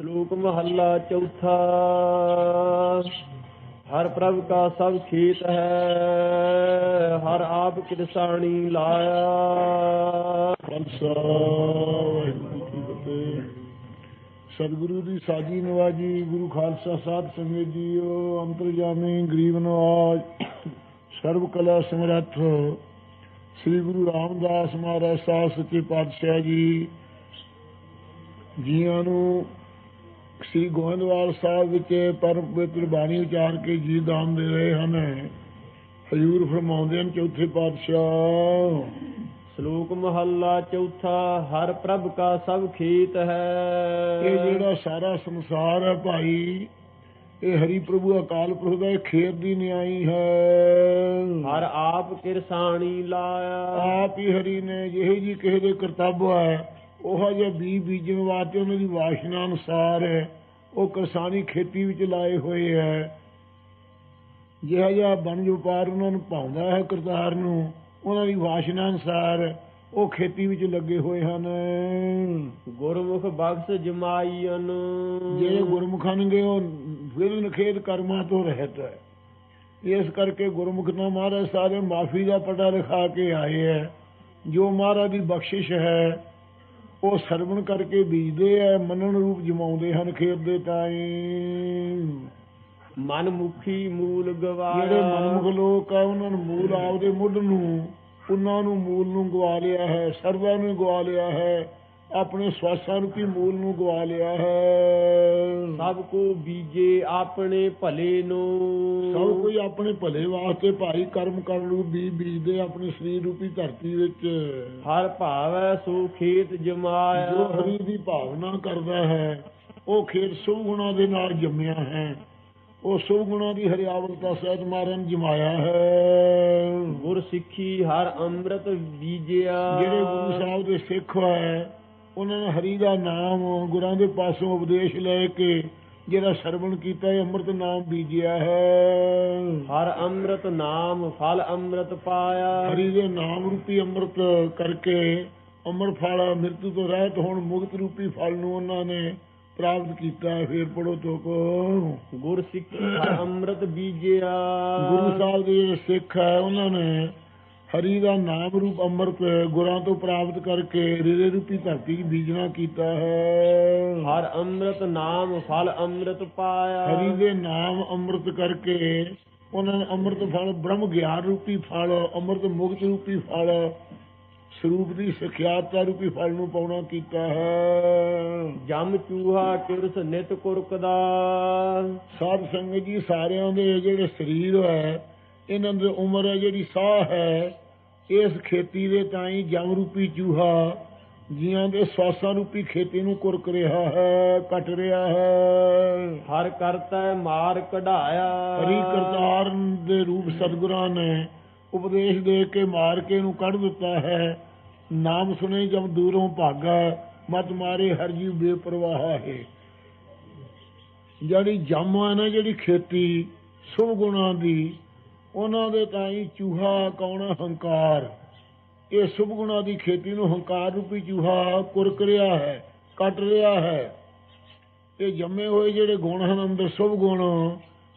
ਸ਼ਲੋਕ ਮਹੱਲਾ ਚੌਥਾ। ਹਰ ਪ੍ਰਭ ਕਾ ਸਭ ਖੇਤ ਹੈ, ਹਰ ਆਪ ਕਿਰਸਾਣੀ ਲਾਇਆ। ਜੀ ਕੀ ਫਤਿਹ। ਸਤਿਗੁਰੂ ਦੀ ਸਾਜੀ ਨਵਾਜੀ ਗੁਰੂ ਖਾਲਸਾ ਸਾਧ ਸੰਗਤ ਜੀਓ, ਅੰਤਰਜਾਮੀ ਗਰੀਬ ਨਵਾਜ ਸਰਬ ਕਲਾ ਸਮਰੱਥ, ਸ੍ਰੀ ਗੁਰੂ ਰਾਮਦਾਸ ਮਹਾਰਾਜ ਸਾਹਿਬ ਸੱਚੇ ਪਾਤਸ਼ਾਹ ਜੀ, ਜੀਆਂ ਨੂੰ ਸ੍ਰੀ ਗੋਇੰਦਵਾਲ ਸਾਹਿਬ ਵਿੱਚ ਪਰਮ ਪਵਿੱਤਰ ਬਾਣੀ ਉਚਾਰ ਕੇ ਜੀ ਦਾਨ ਦੇ ਰਹੇ ਹਨ। ਹਜੂਰ ਫਰਮਾਉਂਦੇ ਹਨ ਚੌਥੇ ਪਾਤਸ਼ਾਹ। ਸ਼ਲੋਕ ਮਹੱਲਾ ਚੌਥਾ ਹਰ ਪ੍ਰਭ ਕਾ ਸਭ ਖੇਤ ਹੈ। ਇਹ ਜਿਹੜਾ ਸਾਰਾ ਸੰਸਾਰ ਹੈ ਭਾਈ ਇਹ ਹਰੀ ਪ੍ਰਭੂ ਅਕਾਲ ਪੁਰਖ ਦਾ ਖੇਤ ਦੀ ਨਿਆਈ ਹੈ। ਹਰ ਆਪ ਕਿਰਸਾਣੀ ਲਾਇਆ। ਆਪ ਹੀ ਹਰੀ ਨੇ ਜਿਹੇ ਜੀ ਕਿਸੇ ਦੇ ਕਰਤੱਵ ਹੈ ਉਹ ਜਿਹਾ ਬੀ ਬੀਜਣ ਵਾਸਤੇ ਉਹਨਾਂ ਦੀ ਵਾਸ਼ਨਾ ਅਨੁਸਾਰ ਹੈ। ਉਹ ਕਿਸਾਨੀ ਖੇਤੀ ਵਿੱਚ ਲਾਏ ਹੋਏ ਹੈ। ਜਿਹੜਾ ਜਿਹਾ ਬਣ ਵਪਾਰ ਉਹਨਾਂ ਨੂੰ ਪਾਉਂਦਾ ਹੈ ਕਰਤਾਰ ਨੂੰ ਉਹਨਾਂ ਦੀ ਵਾਸ਼ਨਾ ਅਨੁਸਾਰ ਉਹ ਖੇਤੀ ਵਿੱਚ ਲੱਗੇ ਹੋਏ ਹਨ। ਗੁਰਮੁਖ ਬਖਸ਼ ਜਮਾਈਨ ਜਿਹੜੇ ਗੁਰਮੁਖਾਂ ਨੇ ਉਹ ਵਿਰਨ ਖੇਦ ਕਰਮਾਂ ਤੋਂ ਰਹਿਤ ਹੈ। ਇਸ ਕਰਕੇ ਗੁਰਮੁਖ ਨਾਲ ਮਹਾਰਾਜ ਸਾਰੇ ਮਾਫੀ ਦਾ ਪਟਾ ਲਿਖਾ ਕੇ ਆਏ ਹੈ। ਜੋ ਮਹਾਰਾਜ ਦੀ ਬਖਸ਼ਿਸ਼ ਹੈ ਉਹ ਸਰਵਣ ਕਰਕੇ ਬੀਜਦੇ ਹੈ ਮੰਨਣ ਰੂਪ ਜਮਾਉਂਦੇ ਹਨ ਖੇਤ ਦੇ ਤਾਈ। ਮਨ ਮੁਖੀ ਮੂਲ ਜਿਹੜੇ ਗਵਾਇਆ। ਮਨਮੁਖ ਲੋਕ ਆ ਉਹਨਾਂ ਨੂੰ ਮੂਲ ਆਪਦੇ ਮੁੱਢ ਨੂੰ ਉਹਨਾਂ ਨੂੰ ਮੂਲ ਨੂੰ ਗਵਾ ਲਿਆ ਹੈ ਸਰਵਾਂ ਨੂੰ ਗਵਾ ਲਿਆ ਹੈ। ਆਪਣੇ ਸਵਾਸਾਂ ਰੂਪੀ ਮੂਲ ਨੂੰ ਗਵਾ ਲਿਆ ਹੈ? ਸਭ ਕੋ ਬੀਜੇ ਆਪਣੇ ਭਲੇ ਨੂੰ। ਸਭ ਕੋਈ ਆਪਣੇ ਭਲੇ ਵਾਸਤੇ ਭਾਈ ਕਰਮ ਕਰਨ ਨੂੰ ਬੀ ਬੀਜਦੇ ਆਪਣੇ ਸਰੀਰ ਰੂਪੀ ਧਰਤੀ ਵਿੱਚ। ਹਰ ਭਾਵੈ ਸੋ ਖੇਤ ਜਮਾਇਆ। ਜੋ ਹਰੀ ਦੀ ਭਾਵਨਾ ਕਰਦਾ ਹੈ ਉਹ ਖੇਤ ਸੁਭ ਗੁਣਾ ਦੇ ਨਾਲ ਜੰਮਿਆ ਹੈ। ਉਹ ਸੁਭ ਗੁਣਾ ਦੀ ਹਰਿਆਵਲਤਾ ਸਹਿਤ ਮਾਰਨ ਜਮਾਇਆ ਹੈ। ਗੁਰ ਸਿੱਖੀ ਹਰ ਅੰਮ੍ਰਿਤ ਬੀਜਿਆ। ਜਿਹੜੇ ਗੁਰੂ ਸਾਹਿਬ ਦੇ ਸਿੱਖ ਹੈ ਉਹਨਾਂ ਨੇ ਹਰੀ ਦਾ ਨਾਮ ਗੁਰਾਂ ਦੇ ਪਾਸੋਂ ਉਪਦੇਸ਼ ਲੈ ਕੇ ਜਿਹੜਾ ਸਰਵਣ ਕੀਤਾ ਹੈ ਅੰਮ੍ਰਿਤ ਨਾਮ ਬੀਜਿਆ ਹੈ। ਹਰ ਅੰਮ੍ਰਿਤ ਨਾਮ ਫਲ ਅੰਮ੍ਰਿਤ ਪਾਇਆ। ਹਰੀ ਦੇ ਨਾਮ ਰੂਪੀ ਅੰਮ੍ਰਿਤ ਕਰਕੇ ਅਮਰ ਫਲ ਮਿਰਤੂ ਤੋਂ ਰਹਿਤ ਹੋਣ ਮੁਕਤ ਰੂਪੀ ਫਲ ਨੂੰ ਉਹਨਾਂ ਨੇ ਪ੍ਰਾਪਤ ਕੀਤਾ। ਫੇਰ ਪੜੋ ਤੋ ਕੋ ਗੁਰ ਸਿੱਖੀ ਅੰਮ੍ਰਿਤ ਬੀਜਿਆ। ਗੁਰੂ ਸਾਹਿਬ ਦੇ ਸਿੱਖ ਹੈ ਉਹਨਾਂ ਨੇ ਹਰੀ ਦਾ ਨਾਮ ਰੂਪ ਅੰਮ੍ਰਿਤ ਗੁਰਾਂ ਤੋਂ ਪ੍ਰਾਪਤ ਕਰਕੇ ਰੀਰੇ ਰੂਪੀ ਧਰਤੀ 'ਚ ਬੀਜਣਾ ਕੀਤਾ ਹੈ। ਹਰ ਅੰਮ੍ਰਿਤ ਨਾਮ ਫਲ ਅੰਮ੍ਰਿਤ ਪਾਇਆ। ਹਰੀ ਦੇ ਨਾਮ ਅੰਮ੍ਰਿਤ ਕਰਕੇ ਉਹਨਾਂ ਨੇ ਅੰਮ੍ਰਿਤ ਫਲ ਬ੍ਰਹਮ ਗਿਆਨ ਰੂਪੀ ਫਲ ਅੰਮ੍ਰਿਤ ਮੁਕਤ ਰੂਪੀ ਫਲ ਸਰੂਪ ਦੀ ਸਿਖਿਆਤਾ ਰੂਪੀ ਫਲ ਨੂੰ ਪਾਉਣਾ ਕੀਤਾ ਹੈ। ਜਮ ਚੂਹਾ ਕਿਰਸ ਨਿਤ ਕੁਰਕਦਾ। ਸਾਧ ਸੰਗਤ ਜੀ ਸਾਰਿਆਂ ਦੇ ਜਿਹੜੇ ਸਰੀਰ ਹੈ ਇਹਨਾਂ ਦੀ ਉਮਰ ਹੈ ਜਿਹੜੀ ਸਾਹ ਹੈ ਇਸ ਖੇਤੀ ਦੇ ਤਾਈ ਜਮ ਰੂਪੀ ਚੂਹਾ ਜੀਆਂ ਦੇ ਸਵਾਸਾਂ ਰੂਪੀ ਖੇਤੀ ਨੂੰ ਕੁਰਕ ਰਿਹਾ ਹੈ ਕੱਟ ਰਿਹਾ ਹੈ। ਹਰ ਕਰਤਾ ਮਾਰ ਕਢਾਇਆ। ਹਰੀ ਕਰਤਾਰ ਦੇ ਰੂਪ ਸਤਿਗੁਰਾਂ ਨੇ ਉਪਦੇਸ਼ ਦੇ ਕੇ ਮਾਰ ਕੇ ਨੂੰ ਕੱਢ ਦਿੱਤਾ ਹੈ। ਨਾਮ ਸੁਨੇ ਜਬ ਦੂਰੋਂ ਭਾਗਾ ਮਤ ਮਾਰੇ ਹਰ ਜੀਵ ਬੇਪਰਵਾਹ ਹੈ। ਜਿਹੜੀ ਜੰਮ ਨਾ ਜਿਹੜੀ ਖੇਤੀ ਸੁਭ ਗੁਣਾਂ ਦੀ ਉਹਨਾਂ ਦੇ ਤਾਈ ਚੂਹਾ ਕੌਣਾ ਹੰਕਾਰ। ਇਹ ਸੁਭ ਗੁਣਾਂ ਦੀ ਖੇਤੀ ਨੂੰ ਹੰਕਾਰ ਰੂਪੀ ਚੂਹਾ ਕੁਰਕ ਰਿਹਾ ਹੈ ਕੱਟ ਰਿਹਾ ਹੈ। ਇਹ ਜੰਮੇ ਹੋਏ ਜਿਹੜੇ ਗੁਣ ਹਨ ਅੰਦਰ ਸੁਭ ਗੁਣ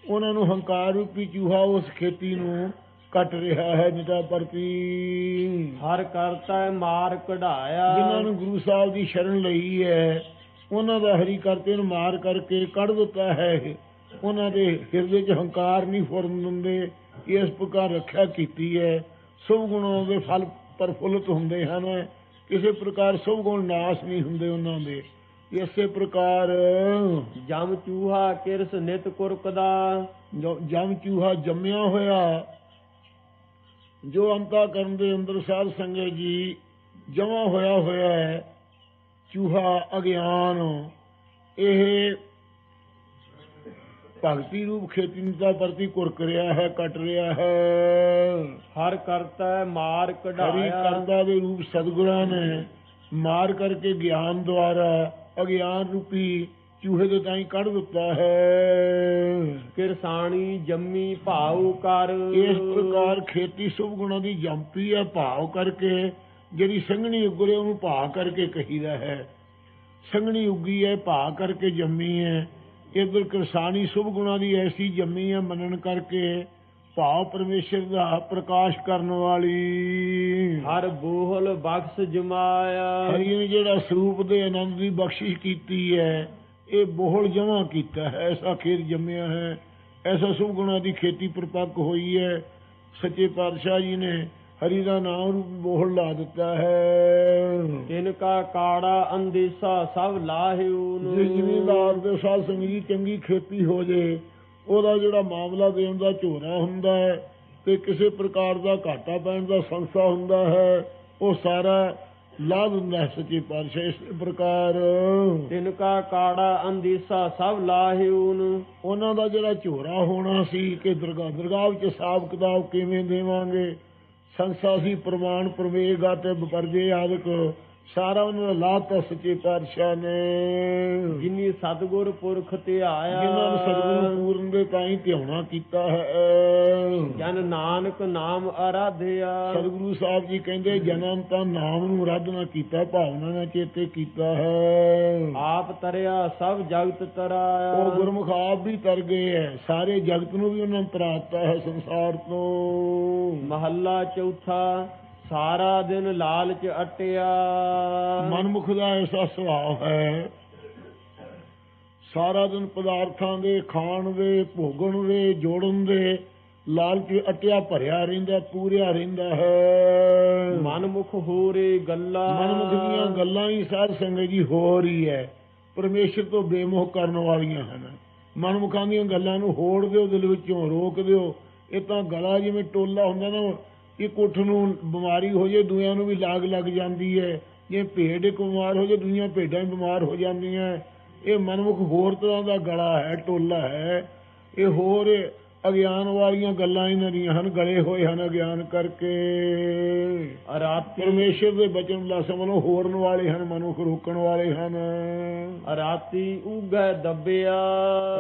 ਉਹਨਾਂ ਨੂੰ ਹੰਕਾਰ ਰੂਪੀ ਚੂਹਾ ਉਸ ਖੇਤੀ ਨੂੰ ਕੱਟ ਰਿਹਾ ਹੈ ਜਿਤਾ ਪ੍ਰਤੀ। ਹਰ ਕਰਤਾ ਮਾਰ ਕਢਾਇਆ। ਜਿਨ੍ਹਾਂ ਨੂੰ ਗੁਰੂ ਸਾਹਿਬ ਦੀ ਸ਼ਰਨ ਲਈ ਹੈ ਉਹਨਾਂ ਦਾ ਹਰੀ ਕਰਤੇ ਨੂੰ ਮਾਰ ਕਰਕੇ ਕੱਢ ਦਿੱਤਾ ਹੈ ਉਹਨਾਂ ਦੇ ਹਿਰਦੇ 'ਚ ਹੰਕਾਰ ਨਹੀਂ ਫੁਰਨ ਦਿੰਦੇ ਇਸ ਪ੍ਰਕਾਰ ਰੱਖਿਆ ਕੀਤੀ ਹੈ। ਸੁਭ ਗੁਣਾਂ ਦੇ ਫਲ ਪਰਫੁੱਲਤ ਹੁੰਦੇ ਹਨ। ਕਿਸੇ ਪ੍ਰਕਾਰ ਸੁਭ ਗੁਣ ਨਾਸ਼ ਨਹੀਂ ਹੁੰਦੇ ਉਹਨਾਂ ਦੇ। ਇਸੇ ਪ੍ਰਕਾਰ ਜਮ ਚੂਹਾ ਕਿਰਸ ਨਿਤ ਕੁਰਕਦਾ। ਜਮ ਚੂਹਾ ਜੰਮਿਆ ਹੋਇਆ ਜੋ ਅੰਤਾ ਕਰਨ ਦੇ ਅੰਦਰ ਸਾਧ ਸੰਗਤ ਜੀ ਜਮਾ ਹੋਇਆ ਹੋਇਆ ਹੈ ਚੂਹਾ ਅਗਿਆਨ। ਇਹ ਭਗਤੀ ਰੂਪ ਖੇਤੀ ਨੂੰ ਤਾਂ ਪ੍ਰਤੀ ਕੁਰਕ ਰਿਹਾ ਹੈ ਕੱਟ ਰਿਹਾ ਹੈ। ਹਰ ਕਰਤਾ ਮਾਰ ਹਰੀ ਕਢਾਇਆ ਕਰਤਾ ਦੇ ਰੂਪ ਸਤਿਗੁਰਾਂ ਨੇ ਮਾਰ ਕਰਕੇ ਗਿਆਨ ਦੁਆਰਾ ਅਗਿਆਨ ਰੂਪੀ ਚੂਹੇ ਦੇ ਤਾਈ ਕੱਢ ਦਿੱਤਾ ਹੈ। ਕਿਰਸਾਣੀ ਜੰਮੀ ਭਾਉ ਕਰ। ਇਸ ਪ੍ਰਕਾਰ ਖੇਤੀ ਸੁਭ ਗੁਣਾਂ ਦੀ ਜੰਪੀ ਹੈ ਭਾਵ ਕਰਕੇ ਜਿਹੜੀ ਸੰਘਣੀ ਉਗਰੇ ਉਹਨੂੰ ਭਾਅ ਕਰਕੇ ਕਹੀਦਾ ਹੈ। ਸੰਗਣੀ ਉੱਗੀ ਹੈ ਭਾ ਕਰਕੇ ਜੰਮੀ ਹੈ। ਇਧਰ ਕਿਰਸਾਨੀ ਸੁਭ ਗੁਣਾ ਦੀ ਐਸੀ ਜੰਮੀ ਹੈ ਮੰਨਣ ਕਰਕੇ ਭਾਵ ਪਰਮੇਸ਼ਰ ਦਾ ਪ੍ਰਕਾਸ਼ ਕਰਨ ਵਾਲੀ। ਹਰ ਬੋਹਲ ਬਖਸ਼ ਜਮਾਇਆ। ਹਰੀ ਨੇ ਜਿਹੜਾ ਸਰੂਪ ਦੇ ਆਨੰਦ ਦੀ ਬਖਸ਼ਿਸ਼ ਕੀਤੀ ਹੈ ਇਹ ਬੋਹਲ ਜਮਾ ਕੀਤਾ ਹੈ ਐਸਾ ਖੇਤ ਜੰਮਿਆ ਹੈ ਐਸਾ ਸੁਭ ਗੁਣਾ ਦੀ ਖੇਤੀ ਪ੍ਰਪੱਕ ਹੋਈ ਹੈ। ਸੱਚੇ ਪਾਤਸ਼ਾਹ ਜੀ ਨੇ ਹਰੀ ਦਾ ਨਾਮ ਰੂਪ ਬੋਹਲ ਲਾ ਦਿੱਤਾ ਹੈ। ਤਿਨ ਕਾ ਕਾੜਾ ਅੰਦੇਸਾ ਸਭ ਲਾਹਿਉ ਜੇ ਜ਼ਿਮੀਂਦਾਰ ਦੇ ਸਾਧ ਸੰਗੀ ਚੰਗੀ ਖੇਤੀ ਹੋ ਜੇ ਉਹਦਾ ਜਿਹੜਾ ਮਾਮਲਾ ਦੇਣ ਦਾ ਝੋਰਾ ਹੁੰਦਾ ਹੈ ਤੇ ਕਿਸੇ ਪ੍ਰਕਾਰ ਦਾ ਘਾਟਾ ਪੈਣ ਦਾ ਸੰਸਾ ਹੁੰਦਾ ਹੈ ਉਹ ਸਾਰਾ ਲਾ ਦਿੰਦਾ ਹੈ ਸੱਚੇ ਪਾਤਸ਼ਾਹ ਇਸ ਪ੍ਰਕਾਰ। ਤਿਨ ਕਾ ਕਾੜਾ ਅੰਦੇਸਾ ਸਭ ਲਾਹਿਉ ਉਹਨਾਂ ਦਾ ਜਿਹੜਾ ਝੋਰਾ ਹੋਣਾ ਸੀ ਕਿ ਦਰਗਾਹ ਦਰਗਾਹ ਵਿੱਚ ਹਿਸਾਬ ਕਿਤਾਬ ਕਿਵੇਂ ਦੇਵਾਂਗੇ ਸੰਸਾ ਸੀ ਪ੍ਰਮਾਣ ਪ੍ਰਵੇਗਾ ਤੇ ਪਰਜੇ ਆਦਿਕ ਸਾਰਾ ਉਹਨਾਂ ਦਾ ਲਾਤਾ ਸੱਚੇ ਪਾਤਸ਼ਾਹ ਨੇ। ਜਿਨੀ ਸਤਗੁਰ ਪੁਰਖ ਧਿਆਇਆ ਜਿਨ੍ਹਾਂ ਨੂੰ ਸਤਿਗੁਰੂ ਪੂਰਨ ਦੇ ਤਾਈਂ ਧਿਆਉਣਾ ਕੀਤਾ ਹੈ। ਜਨ ਨਾਨਕ ਨਾਮ ਆਰਾਧਿਆ। ਸਤਿਗੁਰੂ ਸਾਹਿਬ ਜੀ ਕਹਿੰਦੇ ਜਨਮ ਤਾਂ ਨਾਮ ਨੂੰ ਆਰਾਧਨਾ ਕੀਤਾ ਭਾਵਨਾ ਨਾਲ ਚੇਤੇ ਕੀਤਾ ਹੈ। ਆਪ ਤਰਿਆ ਸਭ ਜਗਤ ਉਹ ਤਰਾਇਆ ਗੁਰਮੁਖ ਆਪ ਵੀ ਤਰ ਗਏ ਹੈ। ਸਾਰੇ ਜਗਤ ਨੂੰ ਵੀ ਉਹਨਾਂ ਨੇ ਤਰਾਤਾ ਹੈ ਸੰਸਾਰ ਤੋਂ। ਮਹੱਲਾ ਚੌਥਾ ਸਾਰਾ ਦਿਨ ਲਾਲਚ ਅਟਿਆ। ਮਨਮੁਖ ਦਾ ਐਸਾ ਸੁਭਾਅ ਹੈ ਸਾਰਾ ਦਿਨ ਪਦਾਰਥਾਂ ਦੇ ਖਾਣ ਦੇ ਭੋਗਣ ਦੇ ਜੋੜਨ ਦੇ ਲਾਲਚ ਅਟਿਆ ਭਰਿਆ ਰਹਿੰਦਾ ਪੂਰਿਆ ਰਹਿੰਦਾ ਹੈ। ਮਨਮੁਖ ਹੋਰੇ ਗੱਲਾਂ। ਮਨਮੁਖ ਦੀਆਂ ਗੱਲਾਂ ਹੀ ਸਾਧ ਸੰਗਤ ਜੀ ਹੋ ਰਹੀ ਹੈ ਪਰਮੇਸ਼ਰ ਤੋਂ ਬੇਮੋਹ ਕਰਨ ਵਾਲੀਆਂ ਹਨ। ਮਨਮੁਖਾਂ ਦੀਆਂ ਗੱਲਾਂ ਨੂੰ ਹੋੜ ਦਿਓ ਦਿਲ ਵਿੱਚੋਂ ਰੋਕ ਦਿਓ। ਇਹ ਤਾਂ ਗਲਾ ਜਿਵੇਂ ਟੋਲਾ ਹੁੰਦਾ ਨਾ ਇੱਕ ਉੱਠ ਨੂੰ ਬਿਮਾਰੀ ਹੋ ਜੇ ਦੂਆਂ ਨੂੰ ਵੀ ਲਾਗ ਲੱਗ ਜਾਂਦੀ ਹੈ। ਜੇ ਭੇਡ ਇੱਕ ਬਿਮਾਰ ਹੋ ਜੇ ਦੁਨੀਆਂ ਭੇਡਾਂ ਵੀ ਬਿਮਾਰ ਹੋ ਜਾਂਦੀਆਂ। ਇਹ ਮਨਮੁਖ ਹੋਰ ਤਰ੍ਹਾਂ ਦਾ ਗਲਾ ਹੈ ਟੋਲਾ ਹੈ। ਇਹ ਹੋਰ ਅਗਿਆਨ ਵਾਲੀਆਂ ਗੱਲਾਂ ਇਹਨਾਂ ਦੀਆਂ ਹਨ ਗਲੇ ਹੋਏ ਹਨ ਅਗਿਆਨ ਕਰਕੇ। ਰਾਤੀ ਪਰਮੇਸ਼ਰ ਦੇ ਬਚਨ ਦਾ ਸਮਨੋ ਹੋਰਨ ਵਾਲੇ ਹਨ ਮਨੁੱਖ ਰੋਕਣ ਵਾਲੇ ਹਨ। ਰਾਤੀ ਉਗੈ ਦੱਬਿਆ।